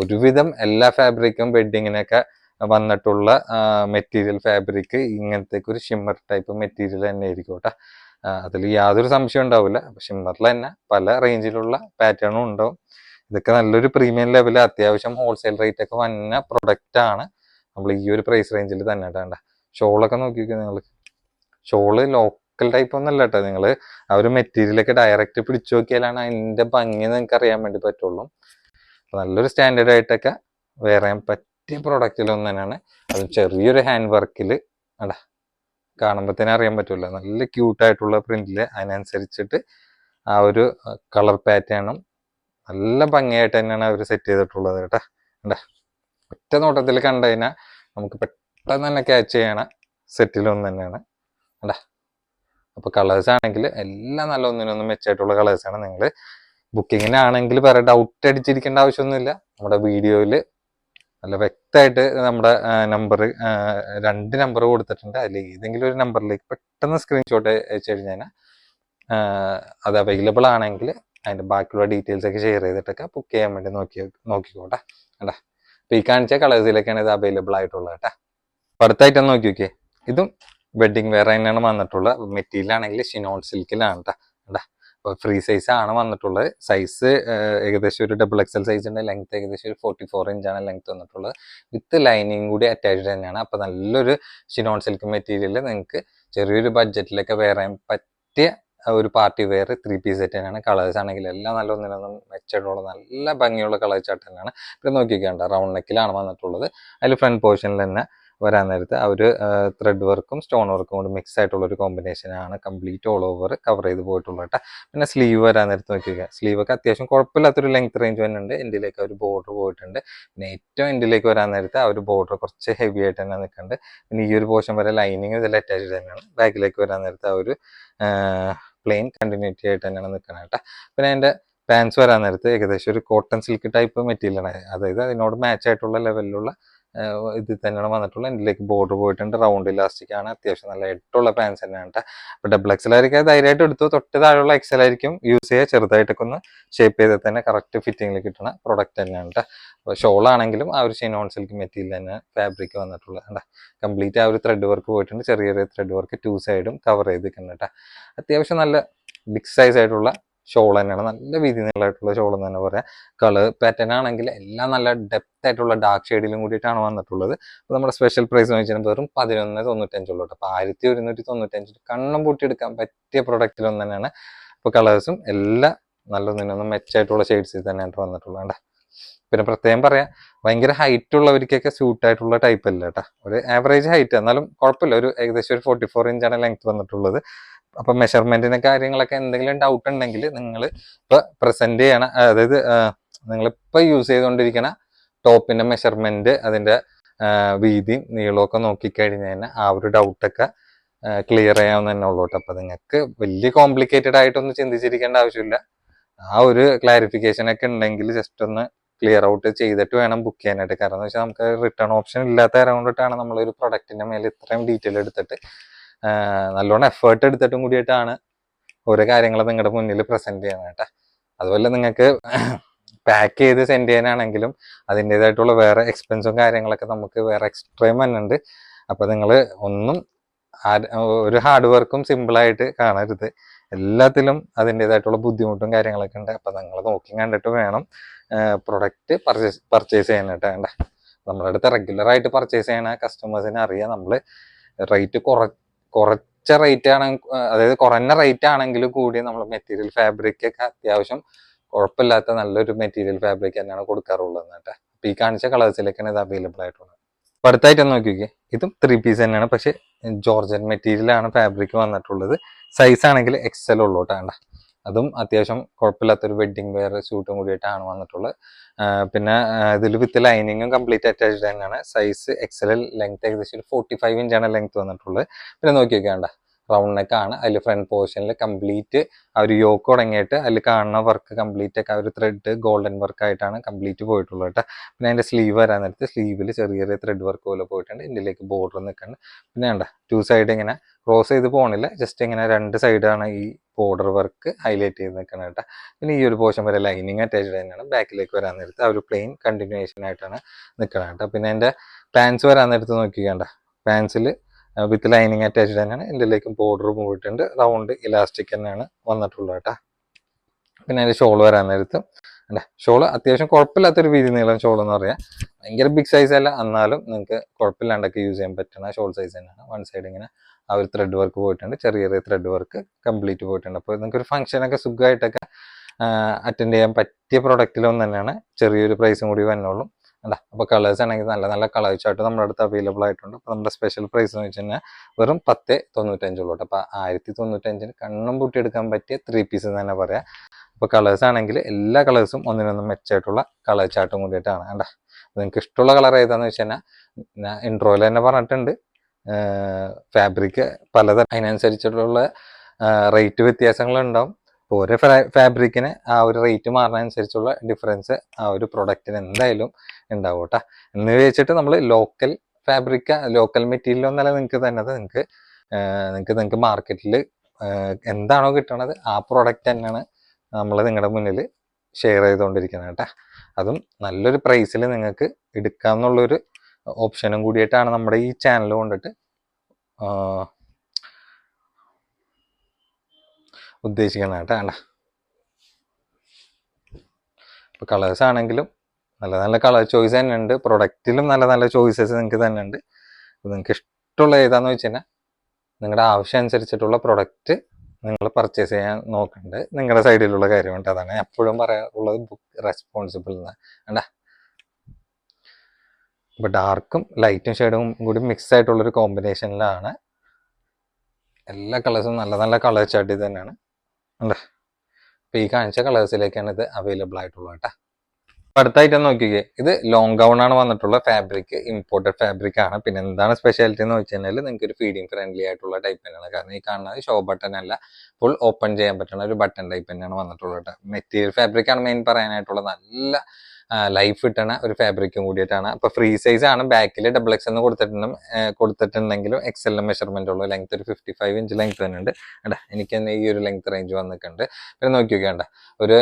ഒരുവിധം എല്ലാ ഫാബ്രിക്കും വെഡിങ്ങിനൊക്കെ വന്നിട്ടുള്ള മെറ്റീരിയൽ ഫാബ്രിക് ഇങ്ങനത്തെ ഒരു ഷിമ്മർ ടൈപ്പ് മെറ്റീരിയൽ തന്നെ ആയിരിക്കും കേട്ടോ അതിൽ യാതൊരു സംശയം ഉണ്ടാവില്ല. ഷിമ്മറിൽ തന്നെ പല റേഞ്ചിലുള്ള പാറ്റേണും ഉണ്ടാവും. ഇതൊക്കെ നല്ലൊരു പ്രീമിയം ലെവലിൽ അത്യാവശ്യം ഹോൾസെയിൽ റേറ്റ് ഒക്കെ വന്ന പ്രൊഡക്റ്റ് ആണ്. നമ്മൾ ഈ ഒരു പ്രൈസ് റേഞ്ചിൽ തന്നെ വേണ്ട ഷോളൊക്കെ നോക്കി നോക്കിയാൽ നിങ്ങൾ ഷോൾ ലോക്കൽ ടൈപ്പ് ഒന്നല്ല കേട്ടോ നിങ്ങൾ ആ ഒരു മെറ്റീരിയലൊക്കെ ഡയറക്റ്റ് പിടിച്ചു നോക്കിയാലാണ് അതിന്റെ ഭംഗി നിങ്ങൾക്ക് അറിയാൻ വേണ്ടി പറ്റുള്ളൂ. നല്ലൊരു സ്റ്റാൻഡേർഡ് ആയിട്ടൊക്കെ വേറെ പറ്റിയ പ്രൊഡക്റ്റിലൊന്നും തന്നെയാണ്. അതും ചെറിയൊരു ഹാൻഡ് വർക്കിൽ അടാ കാണുമ്പോൾ തന്നെ അറിയാൻ പറ്റില്ല നല്ല ക്യൂട്ടായിട്ടുള്ള പ്രിന്റിൽ അതിനനുസരിച്ചിട്ട് ആ ഒരു കളർ പാറ്റേണും നല്ല ഭംഗിയായിട്ട് തന്നെയാണ് അവർ സെറ്റ് ചെയ്തിട്ടുള്ളത് കേട്ടോ കണ്ടാ. ഒറ്റ നോട്ടത്തിൽ കണ്ടു കഴിഞ്ഞാൽ നമുക്ക് പെട്ടെന്ന് തന്നെ ക്യാച്ച് ചെയ്യണ സെറ്റിലൊന്നും തന്നെയാണ്. അല്ല അപ്പോൾ കളേഴ്സ് ആണെങ്കിൽ എല്ലാം നല്ല ഒന്നിനൊന്നും കളേഴ്സ് ആണ്. നിങ്ങൾ ബുക്കിങ്ങിനാണെങ്കിൽ വേറെ ഡൗട്ട് അടിച്ചിരിക്കേണ്ട ആവശ്യമൊന്നുമില്ല. നമ്മുടെ വീഡിയോയിൽ നല്ല വ്യക്തമായിട്ട് നമ്മുടെ നമ്പർ രണ്ട് നമ്പർ കൊടുത്തിട്ടുണ്ട്. അതിൽ ഏതെങ്കിലും ഒരു നമ്പറിലേക്ക് പെട്ടെന്ന് സ്ക്രീൻഷോട്ട് അയച്ചു കഴിഞ്ഞാൽ അത് അവൈലബിൾ ആണെങ്കിൽ അതിന്റെ ബാക്കിയുള്ള ഡീറ്റെയിൽസ് ഒക്കെ ഷെയർ ചെയ്തിട്ടൊക്കെ ബുക്ക് ചെയ്യാൻ വേണ്ടി നോക്കി നോക്കിക്കോട്ടെ. കേട്ടാ ഈ കാണിച്ച കളേഴ്സിലൊക്കെയാണ് ഇത് അവൈലബിൾ ആയിട്ടുള്ളത് കേട്ടോ. അപ്പോൾ അടുത്തായിട്ടൊന്ന് നോക്കി നോക്കിയേ. ഇതും വെഡിങ് വെയർ തന്നെയാണ് വന്നിട്ടുള്ളത്. മെറ്റീരിയൽ ആണെങ്കിൽ ഷിനോൺ സിൽക്കിലാണ് കേട്ടോ. കേട്ടാ അപ്പോൾ ഫ്രീ സൈസ് ആണ് വന്നിട്ടുള്ളത്. സൈസ് ഏകദേശം ഒരു ഡബിൾ എക്സൽ സൈസ് ഉണ്ട്. ലെങ്ത് ഏകദേശം ഒരു ഫോർട്ടി ഫോർ ഇഞ്ചാണ് ലെങ്ത് വന്നിട്ടുള്ളത്. വിത്ത് ലൈനിങ് കൂടി അറ്റാച്ച്ഡ് തന്നെയാണ്. അപ്പോൾ നല്ലൊരു ഷിനോൺ സിൽക്ക് മെറ്റീരിയൽ നിങ്ങൾക്ക് ചെറിയൊരു ബഡ്ജറ്റിലൊക്കെ വേറെ പറ്റിയ ഒരു party wear three piece set തന്നെയാണ്. കളേഴ്സ് ആണെങ്കിൽ എല്ലാം നല്ല ഒന്നിനൊന്നും മെച്ചമുള്ള നല്ല ഭംഗിയുള്ള കളർ ചാർട്ട് തന്നെയാണ്. പിന്നെ നോക്കിക്കേണ്ട റൗണ്ട് നെക്കിലാണ് വന്നിട്ടുള്ളത്. അതിൽ ഫ്രണ്ട് പോർഷനിൽ തന്നെ വരാൻ നേരത്ത് ആ ഒരു ത്രെഡ് വർക്കും സ്റ്റോൺ വർക്കും കൊണ്ട് മിക്സ് ആയിട്ടുള്ള ഒരു കോമ്പിനേഷനാണ് കംപ്ലീറ്റ് ഓൾ ഓവർ കവർ ചെയ്ത് പോയിട്ടുള്ള കേട്ടോ. പിന്നെ സ്ലീവ് വരാൻ നേരത്ത് നോക്കിക്കുക സ്ലീവ് ഒക്കെ അത്യാവശ്യം കുഴപ്പമില്ലാത്തൊരു ലെങ്ത് റേഞ്ച് തന്നെ ഉണ്ട് എന്റെയിലേക്ക് ഒരു ബോർഡർ പോയിട്ടുണ്ട്. പിന്നെ ഏറ്റവും എന്റെയിലേക്ക് വരാൻ നേരത്ത് ആ ഒരു ബോർഡർ കുറച്ച് ഹെവി ആയിട്ട് തന്നെ നിൽക്കുന്നുണ്ട്. പിന്നെ ഈ ഒരു പോർഷൻ വരെ ലൈനിങ് ഇതിൽ അറ്റാച്ച്ഡ് തന്നെയാണ്. ബാക്കിലേക്ക് വരാൻ നേരത്ത് ആ ഒരു പ്ലെയിൻ കണ്ടിന്യൂറ്റി ആയിട്ട് തന്നെയാണ് നിൽക്കുന്നത് കേട്ടോ. പിന്നെ അതിന്റെ പാൻസ് വരാൻ നേരത്ത് ഏകദേശം ഒരു കോട്ടൺ സിൽക്ക് ടൈപ്പ് മെറ്റീരിയലാണ് അതായത് അതിനോട് മാച്ച് ആയിട്ടുള്ള ലെവലിലുള്ള ഇത് തന്നെയാണ് വന്നിട്ടുള്ളത്. ഇതിലേക്ക് ബോർഡർ പോയിട്ടുണ്ട്. റൗണ്ട് ഇലാസ്റ്റിക് ആണ്. അത്യാവശ്യം നല്ല എട്ടുള്ള പാൻസ് തന്നെയാണ് അപ്പോൾ ഡബിൾ എക്സൽ ആയിരിക്കും. ധൈര്യമായിട്ട് എടുത്തു? തൊട്ട് താഴെയുള്ള എക്സൽ ആയിരിക്കും യൂസ് ചെയ്യുക. ചെറുതായിട്ടൊക്കെ ഒന്ന് ഷേപ്പ് ചെയ്താൽ തന്നെ കറക്റ്റ് ഫിറ്റിംഗിൽ കിട്ടുന്ന പ്രൊഡക്റ്റ് തന്നെയാണ് അപ്പോൾ ഷോൾ ആണെങ്കിലും ആ ഒരു ഷിനോൺ സിൽക്ക് മെറ്റീരിയൽ തന്നെ ഫാബ്രിക് വന്നിട്ടുള്ളത് കേട്ടോ കംപ്ലീറ്റ് ആ ഒരു ത്രെഡ് വർക്ക് പോയിട്ടുണ്ട്. ചെറിയ ചെറിയ ത്രെഡ് വർക്ക് ടു സൈഡും കവർ ചെയ്തിട്ടുണ്ട് കേട്ടോ അത്യാവശ്യം നല്ല ബിഗ് സൈസ് ആയിട്ടുള്ള ഷോൾ തന്നെയാണ്. നല്ല വീതി നീളമായിട്ടുള്ള ഷോൾ എന്ന് തന്നെ പറയാം. കളർ പാറ്റേൺ ആണെങ്കിൽ എല്ലാം നല്ല ഡെപ്ത് ആയിട്ടുള്ള ഡാർക്ക് ഷെയ്ഡിലും കൂടിയിട്ടാണ് വന്നിട്ടുള്ളത്. അപ്പോൾ നമ്മുടെ സ്പെഷ്യൽ പ്രൈസ് എന്ന് വെച്ചാൽ വെറും പതിനൊന്ന് തൊണ്ണൂറ്റഞ്ചുള്ളൂ അപ്പോൾ ആയിരത്തി ഒരുന്നൂറ്റി തൊണ്ണൂറ്റഞ്ചിൽ കണ്ണം പൂട്ടിയെടുക്കാൻ പറ്റിയ പ്രൊഡക്റ്റിലൊന്നും തന്നെയാണ് അപ്പോൾ കളേഴ്സും എല്ലാം നല്ല നിന്നൊന്നും മെച്ചായിട്ടുള്ള ഷെയ്ഡ്സിൽ തന്നെയാണ് വന്നിട്ടുള്ളത് പിന്നെ പ്രത്യേകം പറയാം ഭയങ്കര ഹൈറ്റ് ഉള്ളവർക്കൊക്കെ സ്യൂട്ട് ആയിട്ടുള്ള ടൈപ്പ് അല്ല കേട്ടോ. ഒരു ആവറേജ് ഹൈറ്റ് എന്നാലും കുഴപ്പമില്ല. ഒരു ഏകദേശം ഒരു ഫോർട്ടി ഫോർ ഇഞ്ചാണ് ലെങ്ത് വന്നിട്ടുള്ളത്. അപ്പൊ മെഷർമെന്റിന്റെ കാര്യങ്ങളൊക്കെ എന്തെങ്കിലും ഡൗട്ട് ഉണ്ടെങ്കിൽ നിങ്ങൾ ഇപ്പൊ പ്രസന്റ് ചെയ്യണ അതായത് നിങ്ങൾ ഇപ്പൊ യൂസ് ചെയ്തുകൊണ്ടിരിക്കുന്ന ടോപ്പിന്റെ മെഷർമെന്റ് അതിന്റെ വീതിയും നീളവും ഒക്കെ നോക്കിക്കഴിഞ്ഞ് കഴിഞ്ഞാൽ ആ ഒരു ഡൗട്ടൊക്കെ ക്ലിയർ ചെയ്യാവുന്ന തന്നെ ഉള്ളൂ കേട്ടോ. അപ്പൊ നിങ്ങൾക്ക് വലിയ കോംപ്ലിക്കേറ്റഡ് ആയിട്ടൊന്നും ചിന്തിച്ചിരിക്കേണ്ട ആവശ്യമില്ല. ആ ഒരു ക്ലാരിഫിക്കേഷൻ ഒക്കെ ഉണ്ടെങ്കിൽ ജസ്റ്റ് ഒന്ന് ക്ലിയർ ഔട്ട് ചെയ്തിട്ട് വേണം ബുക്ക് ചെയ്യാനായിട്ട്. കാരണം എന്ന് വെച്ചാൽ നമുക്ക് റിട്ടേൺ ഓപ്ഷൻ ഇല്ലാത്ത കാരണം കൊണ്ടിട്ടാണ് നമ്മളൊരു പ്രൊഡക്റ്റിന്റെ മേലെ ഇത്രയും ഡീറ്റെയിൽ എടുത്തിട്ട് നല്ലോണം എഫേർട്ട് എടുത്തിട്ടും കൂടിയിട്ടാണ് ഓരോ കാര്യങ്ങൾ നിങ്ങളുടെ മുന്നിൽ പ്രസന്റ് ചെയ്യണം കേട്ടോ. അതുപോലെ നിങ്ങൾക്ക് പാക്ക് ചെയ്ത് സെൻഡ് ചെയ്യാനാണെങ്കിലും അതിന്റെതായിട്ടുള്ള വേറെ എക്സ്പെൻസും കാര്യങ്ങളൊക്കെ നമുക്ക് വേറെ എക്സ്ട്രീം തന്നെ ഉണ്ട് അപ്പൊ നിങ്ങൾ ഒന്നും ഒരു ഹാർഡ് വർക്കും സിമ്പിളായിട്ട് കാണരുത്. എല്ലാത്തിലും അതിന്റെതായിട്ടുള്ള ബുദ്ധിമുട്ടും കാര്യങ്ങളൊക്കെ ഉണ്ട്. അപ്പോൾ നിങ്ങൾ നോക്കി കണ്ടിട്ട് വേണം പ്രൊഡക്റ്റ് പർച്ചേസ് പർച്ചേസ് ചെയ്യാനായിട്ട് വേണ്ട നമ്മുടെ അടുത്ത് റെഗുലർ ആയിട്ട് പർച്ചേസ് ചെയ്യണ കസ്റ്റമേഴ്സിനെ അറിയാം നമ്മൾ റേറ്റ് കുറ കുറച്ച റേറ്റ് ആണ് അതായത് കുറഞ്ഞ റേറ്റ് ആണെങ്കിൽ കൂടി നമ്മൾ മെറ്റീരിയൽ ഫാബ്രിക് ഒക്കെ അത്യാവശ്യം കുഴപ്പമില്ലാത്ത നല്ലൊരു മെറ്റീരിയൽ ഫാബ്രിക് തന്നെയാണ് കൊടുക്കാറുള്ളത് കേട്ടോ. അപ്പൊ ഈ കാണിച്ച കളേഴ്സിലേക്കാണ് ഇത് അവൈലബിൾ ആയിട്ടുള്ളത് അപ്പൊ അടുത്തായിട്ട് നോക്കിക്കേ. ഇതും ത്രീ പീസ് തന്നെയാണ്. പക്ഷെ ജോർജൻ മെറ്റീരിയൽ ആണ് ഫാബ്രിക് വന്നിട്ടുള്ളത്. സൈസ് ആണെങ്കിൽ എക്സൽ ഉള്ളോട്ടാണ് അതും അത്യാവശ്യം കുഴപ്പമില്ലാത്തൊരു വെഡ്ഡിങ് വെയർ ഷൂട്ടും കൂടിയിട്ടാണ് വന്നിട്ടുള്ളത്. പിന്നെ ഇതിൽ വിത്ത് ലൈനിങ്ങും കംപ്ലീറ്റ് അറ്റാച്ച്ഡ് തന്നെയാണ്. സൈസ് എക്സൽ ലെങ്ത് ഏകദേശം ഒരു ഫോർട്ടി ഫൈവ് ഇഞ്ചാണ് ലെങ്ത് വന്നിട്ടുള്ളത്. പിന്നെ നോക്കി നോക്കിയാണ്ട റൗണ്ട് നെക്ക് ആണ് അതിൽ ഫ്രണ്ട് പോർഷനിൽ കംപ്ലീറ്റ് ആ ഒരു യോക്ക് തുടങ്ങിയിട്ട് അതിൽ കാണുന്ന വർക്ക് കംപ്ലീറ്റ് ഒക്കെ ആ ഒരു ത്രെഡ് ഗോൾഡൻ വർക്ക് ആയിട്ടാണ് കംപ്ലീറ്റ് പോയിട്ടുള്ളത് കേട്ടോ പിന്നെ അതിന്റെ സ്ലീവ് വരാൻ നേരത്ത് സ്ലീവിൽ ചെറിയ ചെറിയ ത്രെഡ് വർക്ക് പോലെ പോയിട്ടുണ്ട്. ഇതിലേക്ക് ബോർഡർ നിൽക്കുന്നുണ്ട്. പിന്നെ വേണ്ട ടു സൈഡ് ഇങ്ങനെ ക്രോസ് ചെയ്ത് പോകണില്ല ജസ്റ്റ് ഇങ്ങനെ രണ്ട് സൈഡാണ് ഈ ബോർഡർ വർക്ക് ഹൈലൈറ്റ് ചെയ്ത് നിൽക്കുന്നത് കേട്ടോ പിന്നെ ഈ ഒരു പോർഷൻ വരെ ലൈനിങ് അറ്റാച്ച്ഡ് തന്നെയാണ്. ബാക്കിലേക്ക് വരാൻ നേരത്ത് ആ ഒരു പ്ലെയിൻ കണ്ടിന്യൂവേഷൻ ആയിട്ടാണ് നിൽക്കുന്നത് കേട്ടോ പിന്നെ എന്റെ പാൻസ് വരാൻ നേരത്ത് നോക്കിക്കേണ്ട. പാൻസിൽ വിത്ത് ലൈനിങ് അറ്റാച്ച്ഡ് തന്നെയാണ്. ഇതിലേക്കും ബോർഡർ പോയിട്ടുണ്ട്. റൗണ്ട് ഇലാസ്റ്റിക് തന്നെയാണ് വന്നിട്ടുള്ളത് കേട്ടോ. പിന്നെ അതിന്റെ ഷോൾ വരാൻ നേരത്ത്. അല്ലേ ഷോൾ അത്യാവശ്യം കുഴപ്പമില്ലാത്തൊരു വീതി നീളം ഷോൾ എന്ന് പറയാം. ഭയങ്കര ബിഗ് സൈസ് അല്ല. എന്നാലും നിങ്ങൾക്ക് കുഴപ്പമില്ലാണ്ടൊക്കെ യൂസ് ചെയ്യാൻ പറ്റുന്ന ഷോൾ സൈസ് തന്നെയാണ്. വൺ സൈഡ് ഇങ്ങനെ ആ ഒരു ത്രെഡ് വർക്ക് പോയിട്ടുണ്ട്. ചെറിയ ചെറിയ ത്രെഡ് വർക്ക് കംപ്ലീറ്റ് പോയിട്ടുണ്ട്. അപ്പോൾ നിങ്ങൾക്ക് ഒരു ഫംഗ്ഷനൊക്കെ സുഖമായിട്ടൊക്കെ അറ്റൻഡ് ചെയ്യാൻ പറ്റിയ പ്രൊഡക്റ്റിലൊന്നും തന്നെയാണ്. ചെറിയൊരു പ്രൈസും കൂടി വന്നോളും. അല്ല? അപ്പോൾ കളേഴ്സ് ആണെങ്കിൽ നല്ല നല്ല കളേഴ്സ് ചാർട്ട് നമ്മുടെ അടുത്ത് അവൈലബിൾ ആയിട്ടുണ്ട്. അപ്പോൾ നമ്മുടെ സ്പെഷ്യൽ പ്രൈസ് എന്ന് വെച്ച് കഴിഞ്ഞാൽ വെറും പത്ത് തൊണ്ണൂറ്റഞ്ചുള്ളൂ. കേട്ടോ അപ്പോൾ ആയിരത്തി തൊണ്ണൂറ്റഞ്ചിന് കണ്ണും പൂട്ടിയെടുക്കാൻ പറ്റിയ ത്രീ പീസ് എന്ന് തന്നെ പറയാം. അപ്പോൾ കളേഴ്സ് ആണെങ്കിൽ എല്ലാ കളേഴ്സും ഒന്നിനൊന്നും മെച്ചമായിട്ടുള്ള കളർ ചാർട്ടും കൂടിയിട്ടാണ്. കണ്ട? നിങ്ങൾക്ക് ഇഷ്ടമുള്ള കളർ ഏതാണെന്ന് വെച്ച് കഴിഞ്ഞാൽ ഞാൻ ഇൻട്രോയിൽ തന്നെ പറഞ്ഞിട്ടുണ്ട്. ഫാബ്രിക് പലതരം അതിനനുസരിച്ചിട്ടുള്ള റേറ്റ് വ്യത്യാസങ്ങളുണ്ടാവും. അപ്പോൾ ഓരോ ഫാബ്രിക്കിന് ആ ഒരു റേറ്റ് മാറുന്നതനുസരിച്ചുള്ള ഡിഫറൻസ് ആ ഒരു പ്രൊഡക്റ്റിന് എന്തായാലും ഉണ്ടാവും കേട്ടോ എന്ന് വെച്ചിട്ട് നമ്മൾ ലോക്കൽ ഫാബ്രിക്ക ലോക്കൽ മെറ്റീരിയൽ ഒന്നല്ല നിങ്ങൾക്ക് തന്നത്. നിങ്ങൾക്ക് നിങ്ങൾക്ക് നിങ്ങൾക്ക് മാർക്കറ്റിൽ എന്താണോ കിട്ടണത് ആ പ്രോഡക്റ്റ് തന്നെയാണ് നമ്മൾ നിങ്ങളുടെ മുന്നിൽ ഷെയർ ചെയ്തുകൊണ്ടിരിക്കുന്നത് കേട്ടോ. അതും നല്ലൊരു പ്രൈസിൽ നിങ്ങൾക്ക് എടുക്കാമെന്നുള്ളൊരു ഓപ്ഷനും കൂടിയിട്ടാണ് നമ്മുടെ ഈ ചാനൽ കൊണ്ടിട്ട് ആ, ഉദ്ദേശിക്കുന്നത് കേട്ടോ വേണ്ട ഇപ്പോൾ കളേഴ്സ് ആണെങ്കിലും നല്ല നല്ല കളർ ചോയ്സ് തന്നെ ഉണ്ട്. പ്രൊഡക്റ്റിലും നല്ല നല്ല ചോയ്സസ് നിങ്ങൾക്ക് തന്നെ ഉണ്ട്. നിങ്ങൾക്ക് ഇഷ്ടമുള്ള ഏതാന്ന് വെച്ച് കഴിഞ്ഞാൽ നിങ്ങളുടെ ആവശ്യം അനുസരിച്ചിട്ടുള്ള പ്രൊഡക്റ്റ് നിങ്ങൾ പർച്ചേസ് ചെയ്യാൻ നോക്കണ്ട്. നിങ്ങളുടെ സൈഡിലുള്ള കാര്യമുണ്ട് അതാണ് എപ്പോഴും പറയാറുള്ളത് ബുക്ക് റെസ്പോൺസിബിൾ എന്ന് വേണ്ട ഇപ്പൊ ഡാർക്കും ലൈറ്റും ഷെയ്ഡും കൂടി മിക്സ് ആയിട്ടുള്ളൊരു കോമ്പിനേഷനിലാണ് എല്ലാ കളേഴ്സും നല്ല നല്ല കളർ ചാർട്ട് തന്നെയാണ്. അല്ലേ? അപ്പോൾ ഈ കാണിച്ച കളേഴ്സിലേക്കാണ് ഇത് അവൈലബിൾ ആയിട്ടുള്ളത് കേട്ടോ. അടുത്തായിട്ട് നോക്കിക്കേ. ഇത് ലോങ് ഗൗൺ ആണ് വന്നിട്ടുള്ള ഫാബ്രിക് ഇമ്പോർട്ടഡ് ഫാബ്രിക് ആണ്. പിന്നെ എന്താണ് സ്പെഷ്യാലിറ്റി എന്ന് വെച്ച് കഴിഞ്ഞാൽ നിങ്ങൾക്ക് ഒരു ഫീഡിങ് ഫ്രണ്ട്ലി ആയിട്ടുള്ള ടൈപ്പ് തന്നെയാണ്. കാരണം ഈ കാണുന്നത് ഷോ ബട്ടൺ അല്ല ഫുൾ ഓപ്പൺ ചെയ്യാൻ പറ്റുന്ന ഒരു ബട്ടൺ ടൈപ്പ് തന്നെയാണ് വന്നിട്ടുള്ളത് മെറ്റീരിയൽ ഫാബ്രിക് ആണ് മെയിൻ പറയാനായിട്ടുള്ള നല്ല ലൈഫ് കിട്ടണ ഒരു ഫാബ്രിക്കും കൂടിയിട്ടാണ്. അപ്പൊ ഫ്രീ സൈസ് ആണ്. ബാക്കിൽ ഡബിൾ എക്സ് എന്ന് കൊടുത്തിട്ടുണ്ട് കൊടുത്തിട്ടുണ്ടെങ്കിലും എക്സലിന്റെ മെഷർമെന്റ് ഉള്ളൂ. ലെങ്ത് ഒരു ഫിഫ്റ്റി ഫൈവ് ഇഞ്ച് ലെങ്ത് തന്നെ ഉണ്ട് എടാ എനിക്ക് തന്നെ ഈ ഒരു ലെങ്ത് റേഞ്ച് വന്നിട്ടുണ്ട്. പിന്നെ നോക്കി നോക്കിയാണ്ട ഒരു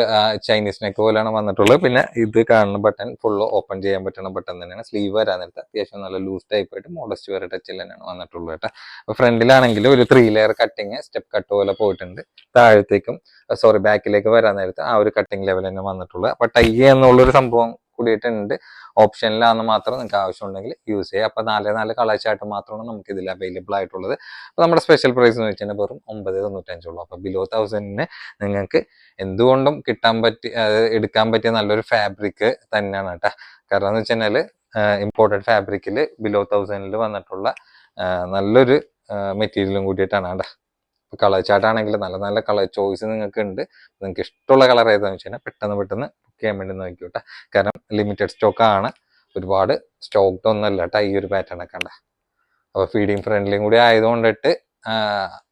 ചൈനീസ് നെക്ക് പോലെയാണ് വന്നിട്ടുള്ളത്. പിന്നെ ഇത് കാണുന്ന ബട്ടൺ ഫുള്ള് ഓപ്പൺ ചെയ്യാൻ പറ്റുന്ന ബട്ടൺ തന്നെയാണ്. സ്ലീവ് വരാൻ നേരത്തെ അത്യാവശ്യം നല്ല ലൂസ് ടൈപ്പ് ആയിട്ട് മോഡസ്റ്റ് വരെ ടച്ചിൽ തന്നെയാണ് വന്നിട്ടുള്ളത് കേട്ടോ. അപ്പൊ ഫ്രണ്ടിലാണെങ്കിൽ ഒരു three layer cutting step cut പോലെ പോയിട്ടുണ്ട്. താഴത്തേക്കും സോറി ബാക്കിലേക്ക് വരാൻ നേരത്ത് ആ ഒരു കട്ടിങ് ലെവൽ തന്നെ വന്നിട്ടുള്ളത്. അപ്പൊ ടൈ എന്നുള്ളൊരു സംഭവം കൂടിയിട്ടുണ്ട്. ഓപ്ഷനിലാണെന്ന് മാത്രം നിങ്ങൾക്ക് ആവശ്യമുണ്ടെങ്കിൽ യൂസ് ചെയ്യുക അപ്പോൾ നാല് നാല് കളർ ചാർട്ട് മാത്രമാണ് നമുക്ക് ഇതിൽ അവൈലബിൾ ആയിട്ടുള്ളത്. അപ്പോൾ നമ്മുടെ സ്പെഷ്യൽ പ്രൈസ് എന്ന് വെച്ചാൽ വെറും ഒമ്പത് തൊണ്ണൂറ്റഞ്ചുള്ളൂ അപ്പോൾ ബിലോ തൗസൻഡിന് നിങ്ങൾക്ക് എന്തുകൊണ്ടും കിട്ടാൻ പറ്റി എടുക്കാൻ പറ്റിയ നല്ലൊരു ഫാബ്രിക് തന്നെയാണ് കേട്ടോ. കാരണം എന്ന് വെച്ച് കഴിഞ്ഞാൽ ഇമ്പോർട്ടഡ് ഫാബ്രിക്കിൽ ബിലോ തൗസൻഡിൽ വന്നിട്ടുള്ള നല്ലൊരു മെറ്റീരിയലും കൂടിയിട്ടാണ് കേട്ടോ. കളർ ചാർട്ട് ആണെങ്കിൽ നല്ല നല്ല കളർ ചോയ്സ് നിങ്ങൾക്ക് ഉണ്ട്. നിങ്ങൾക്ക് ഇഷ്ടമുള്ള കളർ ഏതാണെന്ന് വെച്ച് കഴിഞ്ഞാൽ പെട്ടെന്ന് പെട്ടെന്ന് ചെയ്യാൻ വേണ്ടി നോക്കിയോട്ടെ കാരണം ലിമിറ്റഡ് ആണ്. ഒരുപാട് സ്റ്റോക്ക് ഒന്നല്ല കേട്ടോ ഈ ഒരു പാറ്റേൺ ഒക്കെ ഉണ്ട് അപ്പോൾ ഫീഡിങ് ഫ്രണ്ട്ലിയും കൂടി ആയതുകൊണ്ടിട്ട്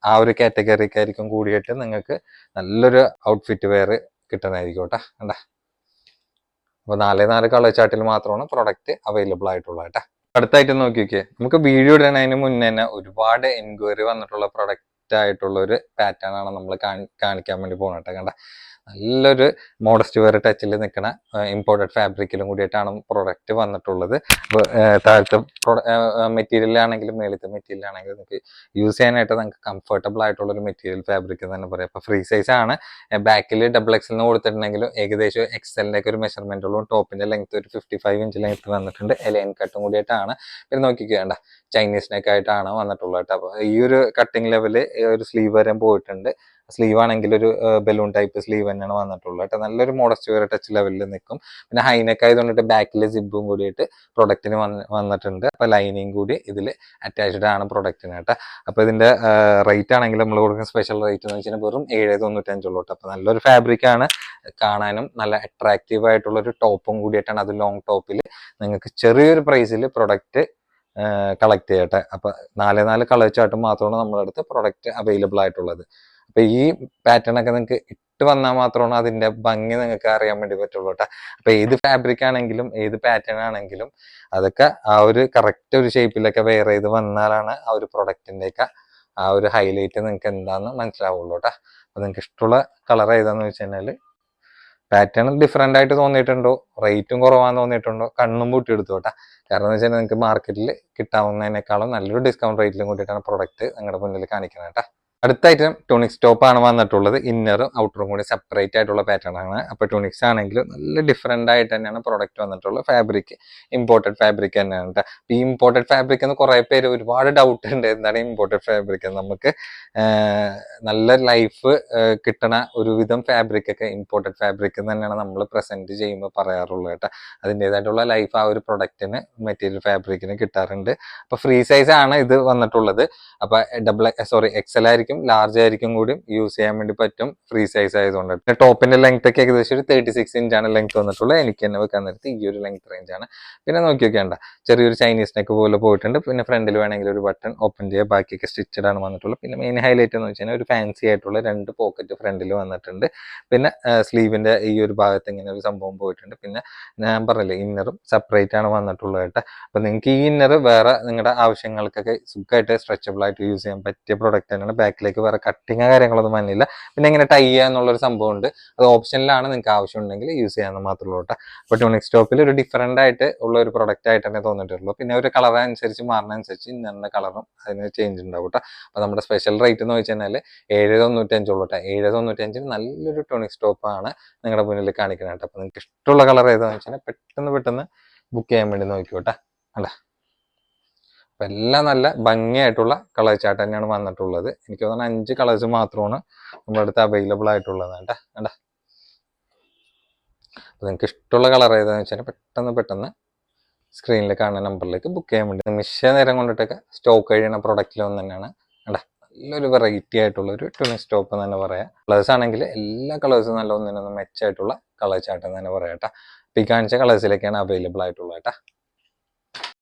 ആ ഒരു കാറ്റഗറിക്കായിരിക്കും കൂടിയിട്ട് നിങ്ങൾക്ക് നല്ലൊരു ഔട്ട്ഫിറ്റ് വെയർ കിട്ടുന്നതായിരിക്കും കേട്ടോ കണ്ട? അപ്പോൾ നാലേ നാല് കളർ ചാർട്ടിൽ മാത്രമാണ് പ്രൊഡക്റ്റ് അവൈലബിൾ ആയിട്ടുള്ളത് കേട്ടോ അടുത്തായിട്ട് നോക്കി നോക്കിയേ നമുക്ക് വീഡിയോ ഇടുന്നതിന് മുന്നേ തന്നെ ഒരുപാട് എൻക്വയറി വന്നിട്ടുള്ള പ്രൊഡക്റ്റ് ആയിട്ടുള്ള ഒരു പാറ്റേൺ ആണ് നമ്മൾ കാണിക്കാൻ വേണ്ടി പോകണം കേട്ടോ കണ്ട? നല്ലൊരു മോഡസ്റ്റ് വെയർ ടച്ചിൽ നിൽക്കുന്ന ഇമ്പോർട്ടഡ് ഫാബ്രിക്കിലും കൂടിയിട്ടാണ് പ്രൊഡക്റ്റ് വന്നിട്ടുള്ളത്. താഴത്തെ മെറ്റീരിയൽ ആണെങ്കിലും മേളിത്തെ മെറ്റീരിയൽ ആണെങ്കിലും നിങ്ങൾക്ക് യൂസ് ചെയ്യാനായിട്ട് നമുക്ക് കംഫർട്ടബിൾ ആയിട്ടുള്ള ഒരു മെറ്റീരിയൽ ഫാബ്രിക് തന്നെ പറയാം. അപ്പോൾ ഫ്രീ സൈസ് ആണ്. ബാക്കിൽ ഡബിൾ എക്സലിന് കൊടുത്തിട്ടുണ്ടെങ്കിലും ഏകദേശം എക്സലിന്റെ ഒക്കെ ഒരു മെഷർമെന്റ് ഉള്ളൂ ടോപ്പിന്റെ ലെങ്ത് ഒരു ഫിഫ്റ്റി ഫൈവ് ഇഞ്ച് ലെങ്ത് വന്നിട്ടുണ്ട് ലൈൻ കട്ടും കൂടിയിട്ടാണ്. പിന്നെ നോക്കിക്കേണ്ട ചൈനീസ് നെക്ക് ആയിട്ടാണ് വന്നിട്ടുള്ളത് അപ്പോൾ ഈ ഒരു കട്ടിങ് ലെവൽ ഒരു സ്ലീവ് വരെ പോയിട്ടുണ്ട്. സ്ലീവ് ആണെങ്കിൽ ഒരു ബലൂൺ ടൈപ്പ് സ്ലീവ് തന്നെയാണ് വന്നിട്ടുള്ളത് കേട്ടോ. നല്ലൊരു മോഡസ്റ്റ് വെയർ ടച്ച് ലെവലിൽ നിൽക്കും പിന്നെ ഹൈനെക്ക് ആയതുകൊണ്ടിട്ട് ബാക്കിലെ സിബും കൂടിയിട്ട് പ്രൊഡക്റ്റിന് വന്നിട്ടുണ്ട്. അപ്പോൾ ലൈനിങ് കൂടി ഇതിൽ അറ്റാച്ച്ഡ് ആണ് പ്രൊഡക്റ്റിന് കേട്ടോ. അപ്പോൾ ഇതിന്റെ റേറ്റ് ആണെങ്കിൽ നമ്മൾ കൊടുക്കുന്ന സ്പെഷ്യൽ റേറ്റ് എന്ന് വെച്ചാൽ വെറും ഏഴ് തൊണ്ണൂറ്റഞ്ചുള്ളൂ കേട്ടോ. നല്ലൊരു ഫാബ്രിക് ആണ്. കാണാനും നല്ല അട്രാക്റ്റീവ് ആയിട്ടുള്ള ഒരു ടോപ്പും കൂടിയിട്ടാണ് അത് ലോങ് ടോപ്പിൽ നിങ്ങൾക്ക് ചെറിയൊരു പ്രൈസിൽ പ്രൊഡക്റ്റ് കളക്ട് ചെയ്യട്ടെ അപ്പൊ നാല് നാല് കളർ ചാർട്ട് മാത്രമാണ് നമ്മുടെ പ്രൊഡക്റ്റ് അവൈലബിൾ ആയിട്ടുള്ളത്. അപ്പൊ ഈ പാറ്റേൺ ഒക്കെ നിങ്ങൾക്ക് ഇട്ട് വന്നാൽ മാത്രമാണ് അതിന്റെ ഭംഗി നിങ്ങൾക്ക് അറിയാൻ വേണ്ടി പറ്റുള്ളൂ കേട്ടോ അപ്പൊ ഏത് ഫാബ്രിക് ആണെങ്കിലും ഏത് പാറ്റേൺ ആണെങ്കിലും അതൊക്കെ ആ ഒരു കറക്റ്റ് ഒരു ഷേപ്പിലൊക്കെ വെയർ ചെയ്ത് വന്നാലാണ് ആ ഒരു പ്രൊഡക്റ്റിന്റെ ഒക്കെ ആ ഒരു ഹൈലൈറ്റ് നിങ്ങൾക്ക് എന്താന്ന് മനസ്സിലാവുള്ളൂ കേട്ടോ അപ്പൊ നിങ്ങൾക്ക് ഇഷ്ടമുള്ള കളർ ഏതാന്ന് വെച്ച് കഴിഞ്ഞാൽ പാറ്റേൺ ഡിഫറെന്റ് ആയിട്ട് തോന്നിയിട്ടുണ്ടോ? റേറ്റും കുറവാന്ന് തോന്നിയിട്ടുണ്ടോ? കണ്ണും പൂട്ടി എടുത്തു കേട്ടാ കാരണം എന്ന് വെച്ചാൽ നിങ്ങൾക്ക് മാർക്കറ്റിൽ കിട്ടാവുന്നതിനേക്കാളും നല്ലൊരു ഡിസ്കൗണ്ട് റേറ്റിലും കൂട്ടിയിട്ടാണ് പ്രൊഡക്റ്റ് നിങ്ങളുടെ മുന്നിൽ കാണിക്കുന്നത് കേട്ടോ അടുത്ത ഐറ്റം ടൂണിക്സ് ആണ് വന്നിട്ടുള്ളത്. ഇന്നറും ഔട്ടറും കൂടി സെപ്പറേറ്റ് ആയിട്ടുള്ള പാറ്റേൺ ആണ്. അപ്പൊ ടൂണിക്സ് ആണെങ്കിൽ നല്ല ഡിഫറെന്റ് ആയിട്ട് തന്നെയാണ് പ്രോഡക്റ്റ് വന്നിട്ടുള്ളത്. ഫാബ്രിക് ഇമ്പോർട്ടഡ് ഫാബ്രിക് തന്നെയാണ് കേട്ടോ ഈ ഇമ്പോർട്ടഡ് ഫാബ്രിക് എന്ന് കുറെ പേര് ഒരുപാട് ഡൗട്ട് ഉണ്ട്. എന്താണ് ഇമ്പോർട്ടഡ് ഫാബ്രിക് നമുക്ക് നല്ല ലൈഫ് കിട്ടണ ഒരുവിധം ഫാബ്രിക് ഒക്കെ ഇമ്പോർട്ടഡ് ഫാബ്രിക് തന്നെയാണ് നമ്മൾ പ്രസന്റ് ചെയ്യുമ്പോൾ പറയാറുള്ളത് കേട്ടോ. അതിന്റെതായിട്ടുള്ള ലൈഫ് ആ ഒരു പ്രൊഡക്റ്റിന് മെറ്റീരിയൽ ഫാബ്രിക്കിന് കിട്ടാറുണ്ട്. അപ്പൊ ഫ്രീ സൈസ് ആണ് ഇത് വന്നിട്ടുള്ളത്. അപ്പൊ ഡബിൾ സോറി എക്സൽ ആയിരിക്കും ലാർജ് ആയിരിക്കും കൂടി യൂസ് ചെയ്യാൻ വേണ്ടി പറ്റും. ഫ്രീ സൈസ് ആയതുകൊണ്ട്. പിന്നെ ടോപ്പിന്റെ ലെങ്ത് ഒക്കെ ഏകദേശം ഒരു തേർട്ടി സിക്സ് ഇഞ്ച് ആണ് ലെങ്ത് വന്നിട്ടുള്ളത് എനിക്ക് തന്നെ വെക്കാൻ നേരത്ത് ഈ ഒരു ലെങ്ത് റേഞ്ച് ആണ്. പിന്നെ നോക്കി നോക്കിയാണ്ട ചെറിയൊരു ചൈനീസ് നെക്ക് പോലെ പോയിട്ടുണ്ട്. പിന്നെ ഫ്രണ്ടിൽ വേണമെങ്കിൽ ഒരു ബട്ടൺ ഓപ്പൺ ചെയ്യുക ബാക്കിയൊക്കെ സ്റ്റിച്ചഡ് ആണ് വന്നിട്ടുള്ളത്. പിന്നെ മെയിൻ ഹൈലൈറ്റ് എന്ന് വെച്ചാൽ ഒരു ഫാൻസി ആയിട്ടുള്ള രണ്ട് പോക്കറ്റ് ഫ്രണ്ടിൽ വന്നിട്ടുണ്ട്. പിന്നെ സ്ലീവിന്റെ ഈ ഒരു ഭാഗത്ത് ഇങ്ങനെ ഒരു സംഭവം പോയിട്ടുണ്ട്. പിന്നെ ഞാൻ പറഞ്ഞില്ലേ ഇന്നറും സെപ്പറേറ്റ് ആണ് വന്നിട്ടുള്ളത് കേട്ടോ. അപ്പൊ നിങ്ങൾക്ക് ഈ ഇന്നർ വേറെ നിങ്ങളുടെ ആവശ്യങ്ങൾക്കൊക്കെ സുഖമായിട്ട് സ്ട്രെച്ചബിൾ ആയിട്ട് യൂസ് ചെയ്യാൻ പറ്റിയ പ്രൊഡക്റ്റ് തന്നെയാണ്. ബാക്കിലേക്ക് വേറെ കട്ടിങ്ങോ കാര്യങ്ങളൊന്നും മനില്ല പിന്നെ എങ്ങനെ ടൈ ചെയ്യുക എന്നുള്ളൊരു സംഭവം ഉണ്ട് അത് ഓപ്ഷനിലാണ് നിങ്ങൾക്ക് ആവശ്യം ഉണ്ടെങ്കിൽ യൂസ് ചെയ്യാമെന്ന് മാത്രമേ ഉള്ളൂ കേട്ടോ. അപ്പോൾ ട്യൂണിക് സ്റ്റോപ്പിൽ ഒരു ഡിഫറെന്റ് ആയിട്ട് ഉള്ള ഒരു പ്രൊഡക്റ്റ് ആയിട്ട് തന്നെ തോന്നിയിട്ടുള്ളൂ. പിന്നെ ഒരു കളർ അനുസരിച്ച് മാറുന്ന അനുസരിച്ച് ഇന്ന കളറും അതിന് ചേഞ്ച് ഉണ്ടാവും കേട്ടോ. അപ്പോൾ നമ്മുടെ സ്പെഷ്യൽ റേറ്റ് എന്ന് വെച്ച് കഴിഞ്ഞാൽ ഏഴ് തൊണ്ണൂറ്റഞ്ചുള്ളൂ കേട്ടോ. ഏഴ് തൊണ്ണൂറ്റഞ്ചിന് നല്ലൊരു ട്യൂണിക് സ്റ്റോപ്പാണ് നിങ്ങളുടെ മുന്നിൽ കാണിക്കുന്നത് കേട്ടോ. അപ്പോൾ നിങ്ങൾക്ക് ഇഷ്ടമുള്ള കളർ ഏതാണെന്ന് വെച്ചാൽ പെട്ടെന്ന് പെട്ടെന്ന് ബുക്ക് ചെയ്യാൻ വേണ്ടി നോക്കിക്കോട്ടെ അല്ല അപ്പം എല്ലാം നല്ല ഭംഗിയായിട്ടുള്ള കളർ ചാർട്ട് തന്നെയാണ് വന്നിട്ടുള്ളത്. എനിക്ക് തോന്നുന്നു അഞ്ച് കളേഴ്സ് മാത്രമാണ് നമ്മുടെ അടുത്ത് അവൈലബിൾ ആയിട്ടുള്ളത്. കേട്ടോ കണ്ട. നിങ്ങൾക്ക് ഇഷ്ടമുള്ള കളർ ഏതാണെന്ന് വെച്ചാൽ പെട്ടെന്ന് പെട്ടെന്ന് സ്ക്രീനിൽ കാണുന്ന നമ്പറിലേക്ക് ബുക്ക് ചെയ്യാൻ വേണ്ടി നിമിഷ നേരം കൊണ്ടിട്ടൊക്കെ സ്റ്റോക്ക് കഴിയുന്ന പ്രൊഡക്റ്റിൽ ഒന്ന് തന്നെയാണ് കണ്ട നല്ലൊരു വെറൈറ്റി ആയിട്ടുള്ള ഒരു ട്യൂണിങ് സ്റ്റോപ്പ് എന്ന് തന്നെ പറയാം. കളേഴ്സ് ആണെങ്കിൽ എല്ലാ കളേഴ്സും നല്ല ഒന്നിനൊന്ന് മെച്ചമായിട്ടുള്ള കളർ ചാർട്ട് തന്നെ പറയാം കേട്ടോ. ഈ കാണിച്ച കളേഴ്സിലേക്കാണ് അവൈലബിൾ ആയിട്ടുള്ളത് കേട്ടോ.